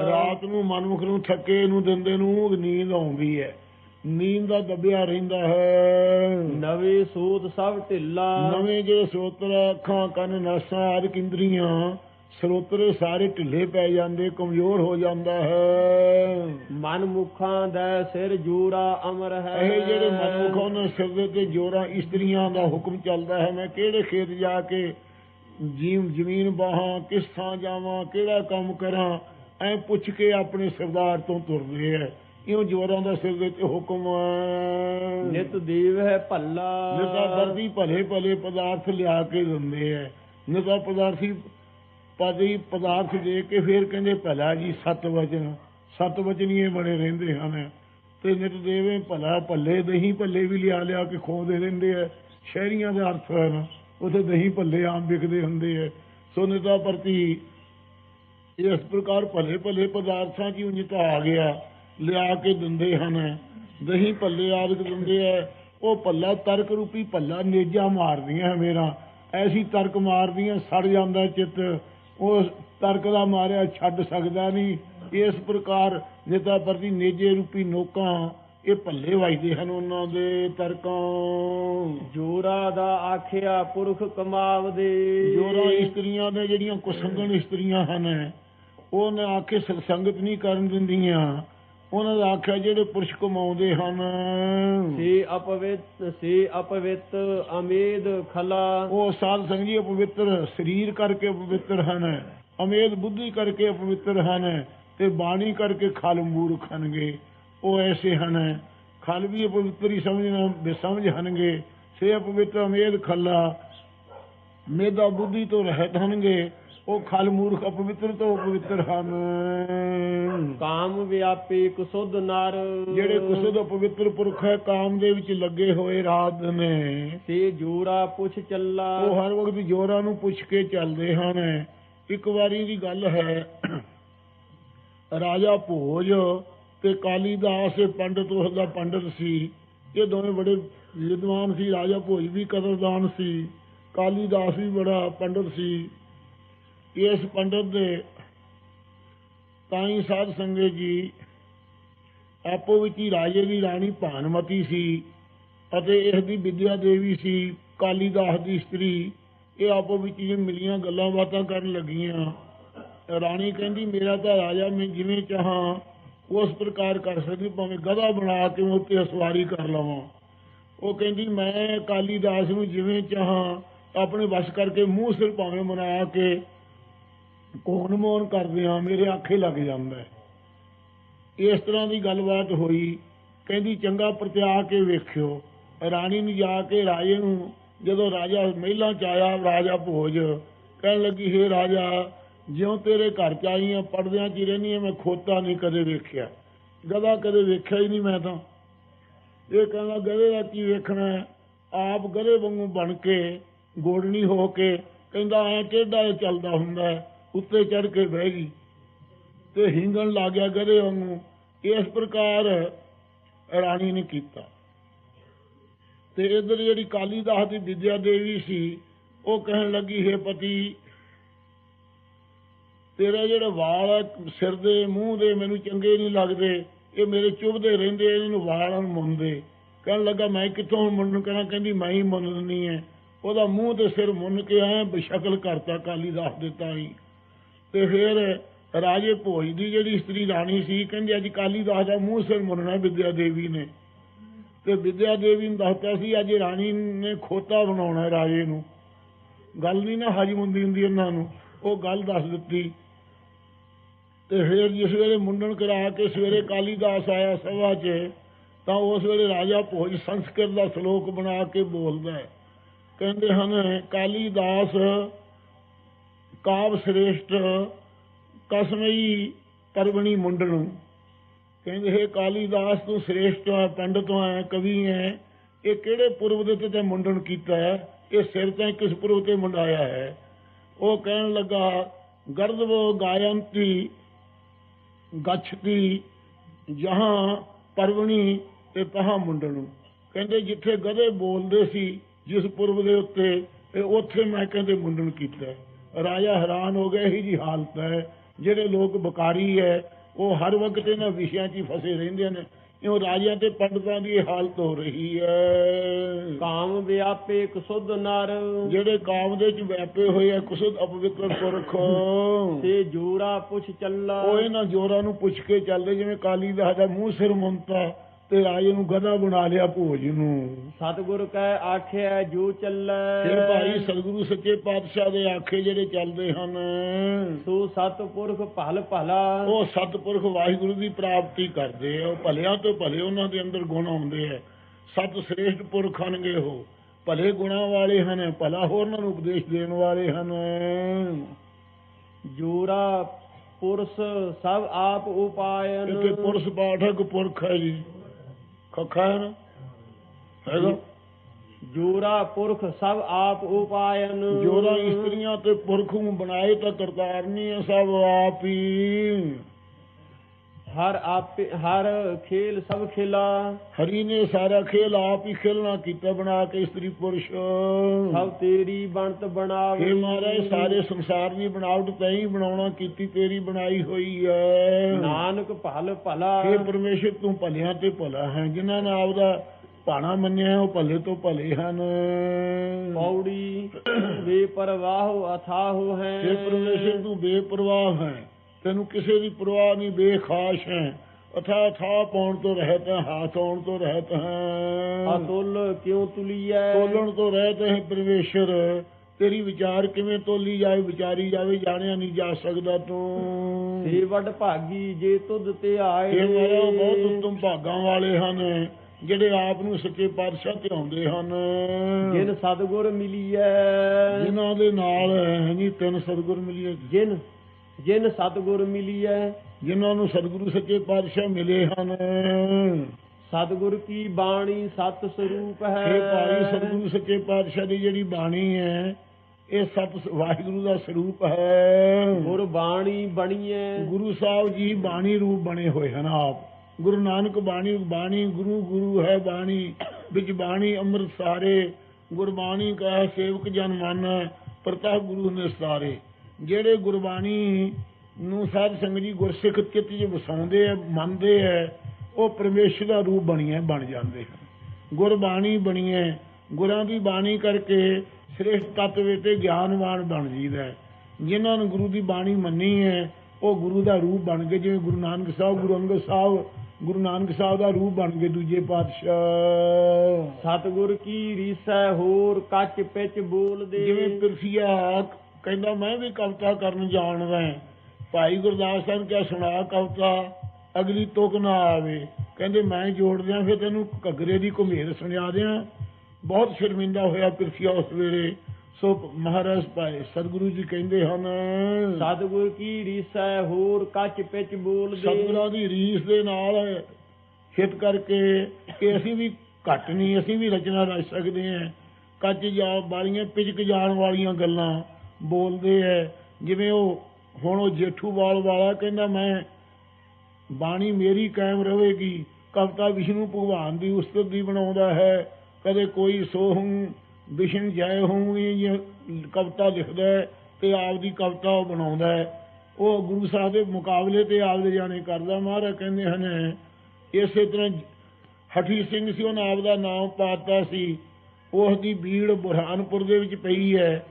ਰਾਤ ਨੂੰ ਮਨੁੱਖ ਨੂੰ ਥੱਕੇ ਨੂੰ ਦਿੰਦੇ ਨੂੰ ਨੀਂਦ ਆਉਂਦੀ ਹੈ। ਨੀਂਦ ਦਾ ਦੱਬਿਆ ਰਹਿੰਦਾ ਹੈ। ਨਵੇਂ ਸੂਤ ਸਭ ਢਿੱਲਾ। ਨਵੇਂ ਜਿਹੜੇ ਸਰੋਤਰ ਅੱਖਾਂ ਕੰਨ ਨਾਸਾਂ ਆਦਿ ਇੰਦਰੀਆਂ ਸਰੋਤਰੇ ਸਾਰੇ ਢਿੱਲੇ ਪੈ ਜਾਂਦੇ ਕਮਜ਼ੋਰ ਹੋ ਜਾਂਦਾ ਹੈ। ਮਨ ਮੁਖਾਂ ਦਾ ਸਿਰ ਜੂਰਾ ਅਮਰ ਹੈ। ਇਹ ਜਿਹੜੇ ਉਹਨਾਂ ਸਿਰ ਦੇ ਤੇ ਜੋਰਾਂ ਇਸਤਰੀਆਂ ਦਾ ਹੁਕਮ ਚੱਲਦਾ ਹੈ ਮੈਂ ਕਿਹੜੇ ਖੇਤ ਜਾ ਕੇ ਜੀਵ ਜ਼ਮੀਨ ਬਾਹਾਂ ਕਿਸ ਥਾਂ ਜਾਵਾਂ ਕਿਹੜਾ ਕੰਮ ਕਰਾਂ ਐ ਪੁੱਛ ਕੇ ਆਪਣੇ ਸਰਦਾਰ ਤੋਂ ਤੁਰਦੇ ਐ ਇਉਂ ਜੋਰਾਂ ਦਾ ਸਿਰ ਦੇ ਤੇ ਹੁਕਮ ਹੈ। ਨਿਤ ਦੇਵ ਹੈ ਭੱਲਾ। ਨਿਤਾ ਵਰਦੀ ਭਲੇ ਭਲੇ ਪਦਾਰਥ ਲਿਆ ਕੇ ਦਿੰਦੇ ਐ ਨਿਤਾ ਪਦਾਰਥੀ ਪਦੀ ਪਦਾਰਥ ਦੇ ਕੇ ਫਿਰ ਕਹਿੰਦੇ ਭਲਾ ਜੀ ਸਤ ਵਚਨ। ਸਤ ਵਚਨੀਏ ਬਣੇ ਰਹਿੰਦੇ ਹਨ। ਤੇ ਨਿਤ ਦੇਵੇ ਭਲਾ ਭੱਲੇ ਦਹੀਂ ਭੱਲੇ ਵੀ ਲਿਆ ਲਿਆ ਕੇ ਖੋਦੇ ਰਹਿੰਦੇ ਐ ਸ਼ਹਿਰੀਆਂ ਦੇ ਅਰਥ ਹਨ ਉਥੇ ਦਹੀਂ ਭੱਲੇ ਆਮ ਵਿਕਦੇ ਹੁੰਦੇ ਐ ਸੋ ਨਿਤਾ ਪ੍ਰਤੀ ਇਸ ਪ੍ਰਕਾਰ ਭਲੇ ਭਲੇ ਪਦਾਰਥਾਂ ਦੀ ਉਨਿਤਾ ਆ ਗਿਆ। ਲਿਆ ਕੇ ਦਿੰਦੇ ਹਨ। ਦਹੀਂ ਭੱਲੇ ਆਦਿਕ ਦਿੰਦੇ ਐ ਉਹ ਭੱਲਾ ਤਰਕ ਰੂਪੀ ਭੱਲਾ ਨੇਜਾ ਮਾਰਦੀਆਂ ਮੇਰਾ। ਐਸੀ ਤਰਕ ਮਾਰਦੀਆਂ ਸੜ ਜਾਂਦਾ ਚਿੱਤ। ਉਸ ਤਰਕ ਦਾ ਮਾਰਿਆ ਛੱਡ ਸਕਦਾ ਨਹੀਂ। ਇਸ ਪ੍ਰਕਾਰ ਨਿਤਾ ਪ੍ਰਤੀ ਨੇਜੇ ਰੂਪੀ ਨੋਕਾਂ ਇਹ ਭੱਲੇ ਵੱਜਦੇ ਹਨ ਉਹਨਾਂ ਦੇ ਤਰਕਾਂ। ਜੋਰਾ ਦਾ ਆਖਿਆ ਪੁਰਖ ਕਮਾਵਦੇ। ਜੋਰਾ ਇਸਤਰੀਆਂ ਦੇ ਜਿਹੜੀਆਂ ਕੁਸੰਗਣ ਇਸਤਰੀਆਂ ਹਨ ਉਹਨਾਂ ਆਖੇ ਸਤਸੰਗਤ ਨਹੀਂ ਕਰਨ ਦਿੰਦੀਆਂ। ਉਹਨਾਂ ਦਾ ਆਖਿਆ ਜਿਹੜੇ ਪੁਰਸ਼ ਕਮਾਉਂਦੇ ਹਨ। ਸੇ ਅਪਵਿੱਤ ਸੇ ਅਪਵਿੱਤ ਅਮੇਦ ਖਲਾ। ਉਹ ਸਾਧ ਸੰਗੀ ਪਵਿੱਤਰ ਸਰੀਰ ਕਰਕੇ ਪਵਿੱਤਰ ਹਨ ਅਮੇਦ ਬੁੱਧੀ ਕਰਕੇ ਪਵਿੱਤਰ ਹਨ ਤੇ ਬਾਣੀ ਕਰਕੇ ਖਲ ਮੂਰਖ ਹਨਗੇ ਉਹ ਐਸੇ ਹਨ ਖਲ ਵੀ ਪਵਿੱਤਰ ਸਮਝਣਾ ਬੇਸਮਝ ਹਨਗੇ ਸੇ ਪਵਿੱਤਰ ਅਮੇਦ ਖੱਲਾ ਮੇਦਾ ਬੁੱਧੀ ਤੋਂ ਰਹਿਤ ਹਨਗੇ ਉਹ ਖਲ ਮੂਰਖ ਅਪਵਿੱਤਰ ਤੋਂ ਪਵਿੱਤਰ ਹਨ। ਕਾਮ ਵਿਆਪੀ ਕੁਸੁਧ ਨਰ। ਜਿਹੜੇ ਕੁਸਦ ਪਵਿੱਤਰ ਪੁਰਖ ਹੈ ਕਾਮ ਦੇ ਵਿੱਚ ਲੱਗੇ ਹੋਏ ਰਾਤ ਨੇ। ਸੇ ਜੋਰਾ ਪੁੱਛ ਚੱਲਾ। ਉਹ ਹਰ ਵਕਤ ਜੋਰਾਂ ਨੂੰ ਪੁੱਛ ਕੇ ਚੱਲਦੇ ਹਨ। ਇੱਕ ਵਾਰੀ ਦੀ ਗੱਲ ਹੈ ਰਾਜਾ ਭੋਜ ਤੇ ਕਾਲੀਦਾਸ ਇਹ ਪੰਡਤ ਉਸ ਦਾ ਪੰਡਤ ਸੀ। ਇਹ ਦੋਵੇਂ ਬੜੇ ਵਿਦਵਾਨ ਸੀ। ਰਾਜਾ ਭੋਜ ਵੀ ਕਦਰਦਾਨ ਸੀ। ਕਾਲੀਦਾਸ ਵੀ ਬੜਾ ਪੰਡਤ ਸੀ। ਇਸ ਪੰਡਤ ਦੇ ਤਾਈ ਸਾਧ ਸੰਗਤ ਜੀ ਆਪੋ ਵਿੱਚ ਹੀ ਰਾਜੇ ਦੀ ਰਾਣੀ ਭਾਨਮਤੀ ਸੀ ਅਤੇ ਇਸ ਦੀ ਵਿਦਿਆ ਦੇਵੀ ਸੀ, ਕਾਲੀਦਾਸ ਦੀ ਇਸਤਰੀ ਇਹ ਆਪੋ ਵਿੱਚ ਹੀ ਮਿਲੀਆਂ ਗੱਲਾਂ ਬਾਤਾਂ ਕਰਨ ਲੱਗੀਆਂ। ਰਾਣੀ ਕਹਿੰਦੀ, ਮੇਰਾ ਤਾਂ ਰਾਜਾ ਮੈਂ ਜਿਵੇਂ ਚਾਹਾਂ, ਉਸ ਪ੍ਰਕਾਰ ਕਰ ਸਕਦੀ, ਭਾਵੇਂ ਗਧਾ ਬਣਾ ਕੇ ਮੈਂ ਉੱਤੇ ਸਵਾਰੀ ਕਰ ਲਵਾਂ। ਉਹ ਕਹਿੰਦੀ, ਮੈਂ ਕਾਲੀਦਾਸ ਨੂੰ ਜਿਵੇਂ ਚਾਹਾਂ, ਆਪਣੇ ਵਸ ਕਰਕੇ ਮੂੰਹ ਸਿਰ ਭਾਵੇਂ ਮਨਾ ਕੇ ਕੋਨ ਮੋਨ ਕਰਦੇ ਹਾਂ ਮੇਰੇ ਆਖੇ ਲੱਗ ਜਾਂਦਾ ਇਸ ਤਰ੍ਹਾਂ ਦੀ ਗੱਲਬਾਤ ਹੋਈ ਕਹਿੰਦੀ ਚੰਗਾ ਪ੍ਰਤਿਆ ਕੇ ਵੇਖਿਓ ਰਾਣੀ ਨੂੰ ਜਾ ਕੇ ਰਾਜੇ ਨੂੰ ਜਦੋਂ ਰਾਜਾ ਮਹਿਲਾ ਚ ਆਇਆ ਰਾਜਾ ਭੋਜ ਕਹਿਣ ਲੱਗੀ ਹੇ ਰਾਜਾ ਜਿਉਂ ਤੇਰੇ ਘਰ ਚ ਆਈ ਆ ਪਰਦਿਆਂ ਚ ਹੀ ਰਹਿੰਦੀ ਆ ਮੈਂ ਖੋਤਾ ਨਹੀਂ ਕਦੇ ਵੇਖਿਆ। ਗਦਾ ਕਦੇ ਵੇਖਿਆ ਹੀ ਨਹੀਂ ਮੈਂ ਤਾਂ। ਇਹ ਕਹਿੰਦਾ ਗਧੇ ਦਾ ਕੀ ਵੇਖਣਾ ਆਪ ਗਦੇ ਵਾਂਗੂ ਬਣ ਕੇ ਗੋੜਨੀ ਹੋ ਕੇ ਕਹਿੰਦਾ ਐ ਟੇਢਾ ਇਹ ਚੱਲਦਾ ਹੁੰਦਾ ਹੈ, ਉੱਤੇ ਚੜ ਕੇ ਬਹਿ ਗਈ ਤੇ ਹਿੰਗਣ ਲੱਗ ਗਿਆ ਗਧੇ ਵਾਂਗੂ। ਇਸ ਪ੍ਰਕਾਰ ਰਾਣੀ ਨੇ ਕੀਤਾ। ਤੇ ਇਧਰ ਜਿਹੜੀ ਕਾਲੀ ਕਾਲੀਦਾਸ ਦੀ ਵਿਦਿਆ ਦੇਵੀ ਸੀ, ਉਹ ਕਹਿਣ ਲੱਗੀ, ਹੈ ਪਤੀ, ਤੇਰਾ ਜਿਹੜਾ ਵਾਲ ਆ, ਸਿਰ ਦੇ, ਮੂੰਹ ਦੇ ਮੈਨੂੰ ਚੰਗੇ ਨਹੀਂ ਲੱਗਦੇ। ਇਹ ਮੇਰੇ ਚੁਭਦੇ ਰਹਿੰਦੇ ਇਹਨੂੰ ਨੂੰ ਵਾਲਾਂ ਨੂੰ ਮੁੰਨਦੇ। ਕਹਿਣ ਲੱਗਾ, ਮੈਂ ਕਿੱਥੋਂ ਮੁੰਨ ਕਰਾਂ? ਕਹਿੰਦੀ, ਮੈਂ ਹੀ ਮੁੰਨਣੀ ਹੈ ਉਹਦਾ ਮੂੰਹ ਤੇ ਸਿਰ ਮੁੰਨ ਕੇ ਆਇਆ, ਬਸ਼ਕਲ ਕਰਤਾ ਕਾਲੀਦਾਸ ਦੇ ਤਾਈ। ਤੇ ਫਿਰ ਰਾਜੇ ਭੋਜ ਦੀ ਜਿਹੜੀ ਇਸਤਰੀ ਰਾਣੀ ਸੀ, ਕਹਿੰਦੇ ਅੱਜ ਕਾਲੀਦਾਸ ਦਾ ਮੂੰਹ ਸਿਰ ਮੁੰਨਣਾ ਵਿਦਿਆ ਦੇਵੀ ਨੇ। ਤੇ ਵਿਦਿਆ ਦੇਵੀ ਨੂੰ ਦੱਸਤਾ ਸੀ, ਅੱਜ ਰਾਣੀ ਨੇ ਖੋਤਾ ਬਣਾਉਣਾ ਰਾਜੇ ਨੂੰ। ਗੱਲ ਨਹੀਂ ਨਾ ਹਜਮ ਹੁੰਦੀ ਹੁੰਦੀ ਇਹਨਾਂ ਨੂੰ, ਉਹ ਗੱਲ ਦੱਸ ਦਿੱਤੀ। ਤੇ ਫਿਰ ਜਿਸ ਵੇਲੇ ਮੁੰਡਨ ਕਰਾ ਕੇ ਸਵੇਰੇ ਕਾਲੀਦਾਸ ਆਇਆ ਸਭਾ 'ਚ, ਤਾਂ ਉਸ ਵੇਲੇ ਰਾਜਾ ਭੋਜ ਸੰਸਕ੍ਰਿਤ ਦਾ ਸ਼ਲੋਕ ਬਣਾ ਕੇ ਬੋਲਦਾ ਹੈ। ਕਹਿੰਦੇ ਹਨ ਕਾਲੀਦਾਸ ਕਾਵ ਸ੍ਰੇਸ਼ਟ, ਕਸਮਈ ਪਰਵਣੀ ਮੁੰਡਣ ਕਹਿੰਦੇ, ਹੈ ਕਾਲੀਦਾਸ, ਤੂੰ ਸ੍ਰੇਸ਼ਟ ਹੈ ਪੰਡਤ ਹੈ ਕਵੀ ਹੈ ਇਹ ਕਿਹੜੇ ਪੁਰਬ ਦੇ ਉੱਤੇ ਤੇ ਮੁੰਡਨ ਕੀਤਾ ਹੈ? ਇਹ ਸਿਰ ਤਾਂ ਕਿਸ ਪੁਰਬ ਤੇ ਮੁੰਡਾਇਆ ਹੈ। ਉਹ ਕਹਿਣ ਲੱਗਾ, ਗਰਦਵ ਗਾਇੰਤੀ ਗਛਤੀ, ਜਹਾਂ ਪਰਵਣੀ ਤੇ ਤਹਾਂ ਮੁੰਡਣ ਕਹਿੰਦੇ, ਜਿੱਥੇ ਗਧੇ ਬੋਲਦੇ ਸੀ, ਜਿਸ ਪੁਰਬ ਦੇ ਉੱਤੇ, ਤੇ ਉੱਥੇ ਮੈਂ ਕਹਿੰਦੇ ਮੁੰਡਨ ਕੀਤਾ ਰਾਜਾ ਹੈਰਾਨ ਹੋ ਗਿਆ ਇਹੀ ਜੀ ਹਾਲਤ ਹੈ। ਜਿਹੜੇ ਲੋਕ ਬਕਾਰੀ ਹੈ ਉਹ ਹਰ ਵਕਤ ਇਹਨਾਂ ਵਿਸ਼ਿਆਂ 'ਚ ਹੀ ਫਸੇ ਰਹਿੰਦੇ ਨੇ। ਇਉਂ ਰਾਜਿਆਂ ਤੇ ਪੰਡਤਾਂ ਦੀ ਹਾਲਤ ਹੋ ਰਹੀ ਹੈ। ਕਾਮ ਵਿਆਪੇ ਕਸੁਧ ਨਰ। ਜਿਹੜੇ ਕਾਮ ਦੇ ਚ ਵਿਆਪੇ ਹੋਏ ਆ ਕੁਸਦ ਅਪਵਿੱਤਰ ਪੁਰਖ। ਤੇ ਜੋਰਾ ਪੁੱਛ ਚੱਲਾ। ਉਹ ਇਹਨਾਂ ਜੋਰਾਂ ਨੂੰ ਪੁੱਛ ਕੇ ਚੱਲਦੇ ਜਿਵੇਂ ਕਾਲੀਦਾਸ ਦਾ ਮੂੰਹ ਸਿਰ ਮੁੰਤਾ ਤੇ ਰਾਜੇ ਨੂੰ ਗਧਾ ਬਣਾ ਲਿਆ ਭੋਜ ਨੂੰ। ਸਤਿਗੁਰ ਕੈ ਆਖਿਆ ਜੋ ਚੱਲੈ। ਫਿਰ ਭਾਈ ਸਤਿਗੁਰੂ ਸੱਚੇ ਪਾਤਸ਼ਾਹ ਦੇ ਆਖੇ ਜਿਹੜੇ ਚੱਲਦੇ ਹਨ। ਸੋ ਸਤਪੁਰਖ ਭਲ ਭਲਾ। ਉਹ ਸਤਪੁਰਖ ਵਾਹਿਗੁਰੂ ਦੀ ਪ੍ਰਾਪਤੀ ਕਰਦੇ ਆ। ਉਹ ਭਲਿਆਂ ਤੋਂ ਭਲੇ ਉਹਨਾਂ ਦੇ ਅੰਦਰ ਗੁਣ ਆਉਂਦੇ ਆ। ਸਤ ਸ੍ਰੇਸ਼ਟ ਪੁਰਖ ਹਨਗੇ ਉਹ। ਭਲੇ ਗੁਣਾਂ ਵਾਲੇ ਹਨ ਭਲਾ ਹੋਰਨਾਂ ਨੂੰ ਉਪਦੇਸ਼ ਦੇਣ ਵਾਲੇ ਹਨ। ਜੋਰਾ ਪੁਰਸ ਸਭ ਆਪ ਉਪਾਇਨ। ਇੱਥੇ ਪੁਰਸ਼ ਪਾਠਕ ਪੁਰਖ ਹੈ ਜੀ। ਖੱਖਾ ਹੈ ਨਾ ਹੈਗਾ ਜੋਰਾ ਪੁਰਖ ਸਭ ਆਪ ਉਪਾਇਨ। ਜੋਰਾ ਇਸਤਰੀਆਂ ਤੇ ਪੁਰਖ ਨੂੰ ਬਣਾਏ ਤਾਂ ਕਰਤਾਰ ਨਹੀਂ ਹੈ ਸਭ ਆਪ ਹੀ। ਹਰ ਆਪ ਹਰ ਖੇਲ ਸਭ ਖੇਲਾ। ਹਰੀ ਨੇ ਸਾਰਾ ਖੇਲ ਆਪ ਹੀ ਖੇਲਣਾ ਕੀਤਾ ਬਣਾ ਕੇ ਇਸਤਰੀ ਪੁਰਸ਼। ਸਭ ਤੇਰੀ ਬਣਤ ਬਣਾਵੇ ਇਹ ਮਹਾਰਾਜ ਸਾਰੇ ਸੰਸਾਰ ਦੀ ਬਣਾਵਟ ਤੈਂ ਹੀ ਬਣਾਉਣਾ ਕੀਤੀ ਤੇਰੀ ਬਣਾਈ ਹੋਈ ਹੈ ਨਾਨਕ ਭਲ ਭਲਾ। ਇਹ ਪਰਮੇਸ਼ਰ ਤੂੰ ਭਲਿਆਂ ਤੇ ਭਲਾ ਹੈ ਜਿਨ੍ਹਾਂ ਨੇ ਆਪਦਾ ਭਾਣਾ ਮੰਨਿਆ ਉਹ ਭਲੇ ਤੋਂ ਭਲੇ ਹਨ। ਪੌੜੀ ਬੇਪਰਵਾਹ ਅਥਾਹੁ ਹੈ। ਇਹ ਪਰਮੇਸ਼ਰ ਤੂੰ ਬੇਪਰਵਾਹ ਹੈ। ਤੈਨੂੰ ਕਿਸੇ ਦੀ ਪਰਵਾਹ ਨਹੀਂ ਬੇਖਾਸ ਹੈ। ਅਥਾ ਥਾ ਪਾਉਣ ਤੋਂ ਰਹਿਤ ਹੈ ਹਾਥ ਆਉਣ ਤੋਂ ਰਹਿਤ ਹੈ। ਅਤੁਲ ਕਿਉ ਤੁਲੀਐ ਤੋਲਣ ਤੋਂ ਰਹਿਤ ਹੈ ਪਰਮੇਸ਼ਰ। ਤੇਰੀ ਵਿਚਾਰ ਕਿਵੇਂ ਤੋਲੀ ਜਾਵੇ ਵਿਚਾਰੀ ਜਾਵੇ ਜਾਣਿਆ ਨਹੀਂ ਜਾ ਸਕਦਾ ਤੂੰ। ਸੇ ਵੱਡ ਭਾਗੀ ਜੇ ਤੁਧ ਤੇ ਆਏ। ਇਹ ਮਾਰਾ ਬਹੁਤ ਉੱਤਮ ਭਾਗਾਂ ਵਾਲੇ ਹਨ ਜਿਹੜੇ ਆਪ ਨੂੰ ਸੱਚੇ ਪਾਤਸ਼ਾਹ ਤੇ ਆਉਂਦੇ ਹਨ। ਜਿਨ ਸਤਗੁਰ ਮਿਲੀਐ। ਜਿਨ੍ਹਾਂ ਦੇ ਨਾਲ ਹੈ ਜੀ ਤਿੰਨ ਸਤਿਗੁਰ ਮਿਲੇ ਜਿਨ ਜਿਨ ਸਤਗੁਰ ਮਿਲੀਐ। ਜਿਨ੍ਹਾਂ ਨੂੰ ਸਤਿਗੁਰੂ ਸੱਚੇ ਪਾਤਸ਼ਾਹ ਮਿਲੇ ਹਨ। ਸਤਗੁਰ ਕੀ ਬਾਣੀ ਸਤ ਸਰੂਪ ਹੈ। ਇਹ ਭਾਈ ਸਤਿਗੁਰੂ ਸੱਚੇ ਪਾਤਸ਼ਾਹ ਦੀ ਜਿਹੜੀ ਬਾਣੀ ਹੈ ਇਹ ਸਤ ਵਾਹਿਗੁਰੂ ਦਾ ਸਰੂਪ ਹੈ। ਗੁਰ ਬਾਣੀ ਬਣੀਐ। ਗੁਰੂ ਸਾਹਿਬ ਜੀ ਬਾਣੀ ਰੂਪ ਬਣੇ ਹੋਏ ਹਨ ਆਪ। ਗੁਰੂ ਨਾਨਕ ਬਾਣੀ ਬਾਣੀ ਗੁਰੂ ਗੁਰੂ ਹੈ ਬਾਣੀ। ਵਿੱਚ ਬਾਣੀ ਅੰਮ੍ਰਿਤ ਸਾਰੇ। ਗੁਰਬਾਣੀ ਕਾ ਸੇਵਕ ਜਨ ਮਨ ਪ੍ਰਤਾਪ ਗੁਰੂ ਨੇ ਸਾਰੇ। ਜਿਹੜੇ ਗੁਰਬਾਣੀ ਨੂੰ ਸਾਧ ਸੰਗਤ ਜੀ ਗੁਰਸਿੱਖ ਚਿੱਤ 'ਚ ਵਸਾਉਂਦੇ ਆ ਮੰਨਦੇ ਆ ਉਹ ਪਰਮੇਸ਼ਰ ਦਾ ਰੂਪ ਬਣੀਏ ਬਣ ਜਾਂਦੇ ਹਨ। ਗੁਰਬਾਣੀ ਬਣੀਏ ਗੁਰਾਂ ਦੀ ਬਾਣੀ ਕਰਕੇ ਸ੍ਰੇਸ਼ਟ ਤੱਤ ਵੇ ਤੇ ਗਿਆਨਵਾਨ ਬਣ ਜੀਦਾ। ਜਿਨ੍ਹਾਂ ਨੇ ਗੁਰੂ ਦੀ ਬਾਣੀ ਮੰਨੀ ਹੈ ਉਹ ਗੁਰੂ ਦਾ ਰੂਪ ਬਣ ਗਏ ਜਿਵੇਂ ਗੁਰੂ ਨਾਨਕ ਸਾਹਿਬ ਗੁਰੂ ਅੰਗਦ ਸਾਹਿਬ ਗੁਰੂ ਨਾਨਕ ਸਾਹਿਬ ਦਾ ਰੂਪ ਬਣ ਗਏ ਦੂਜੇ ਪਾਤਸ਼ਾਹ। ਸਤਿਗੁਰ ਕੀ ਰੀਸੈ ਹੋਰ ਕੱਚ ਪਿੱਚ ਬੋਲਦੇ। ਜਿਵੇਂ ਪਿਰਸੀਆ ਕਹਿੰਦਾ ਮੈਂ ਵੀ ਕਵਿਤਾ ਕਰਨ ਜਾਣਦਾ ਹਾਂ। ਭਾਈ ਗੁਰਦਾਸ ਸਾਹਿਬ ਕਿਹਾ ਸੁਣਾ ਕਵਿਤਾ ਅਗਲੀ ਤੁਕ ਨਾ ਆਵੇ। ਕਹਿੰਦੇ ਮੈਂ ਜੋੜ ਦਿਆਂ ਫਿਰ ਤੈਨੂੰ ਘੱਗਰੇ ਦੀ ਘੁਮੇਰ ਸੁਣਿਆ ਦਿਆਂ। ਬਹੁਤ ਸ਼ਰਮਿੰਦਾ ਹੋਇਆ ਪਿਰਸੀਆ ਉਸ ਵੇਲੇ। ਸੋ ਮਹਾਰਾਜ ਭਾਈ ਸਤਿਗੁਰੂ ਜੀ ਕਹਿੰਦੇ ਹਨ ਸਤਿਗੁਰ ਕੀ ਰੀਸੈ ਹੋਰ ਕੱਚ ਪਿੱਚ ਬੋਲਦੇ। ਸਤਿਗੁਰਾਂ ਦੀ ਰੀਸ ਦੇ ਨਾਲ ਹਿੱਤ ਕਰਕੇ ਕਿ ਅਸੀਂ ਵੀ ਘੱਟ ਨਹੀਂ ਅਸੀਂ ਵੀ ਰਚਨਾ ਰਚ ਸਕਦੇ ਹਾਂ। ਕੱਚ ਜਾ ਵਾਲੀਆਂ ਪਿਚਕ ਜਾਣ ਵਾਲੀਆਂ ਗੱਲਾਂ। ਬੋਲਦੇ ਐ। ਜਿਵੇਂ ਉਹ, ਹੁਣ ਉਹ ਜੇਠੂਵਾਲ ਵਾਲਾ ਕਹਿੰਦਾ, ਮੈਂ ਬਾਣੀ ਮੇਰੀ ਕਾਇਮ ਰਹੇਗੀ। ਕਵਿਤਾ ਵਿਸ਼ਨੂੰ ਭਗਵਾਨ ਦੀ ਉਸਤਤ ਦੀ ਬਣਾਉਂਦਾ ਹੈ। ਕਦੇ ਕੋਈ ਸੋਹੰ ਵਿਸ਼ਨ ਜੈ ਹੂੰ ਇਹ ਕਵਿਤਾ ਲਿਖਦਾ ਤੇ ਆਪ ਦੀ ਕਵਿਤਾ ਉਹ ਬਣਾਉਂਦਾ ਉਹ ਗੁਰੂ ਸਾਹਿਬ ਦੇ ਮੁਕਾਬਲੇ ਤੇ ਆਪਦੇ ਜਾਣੇ ਕਰਦਾ। ਮਹਾਰਾਜ ਕਹਿੰਦੇ ਹਨ, ਇਸੇ ਤਰ੍ਹਾਂ ਹਠੀ ਸਿੰਘ ਸੀ, ਉਹਨਾਂ ਆਪ ਦਾ ਨਾਮ ਪਾਤਾ ਸੀ। ਉਸ ਦੀ ਬੀੜ ਬੁਰਹਾਨਪੁਰ ਦੇ ਵਿੱਚ ਪਈ ਹੈ।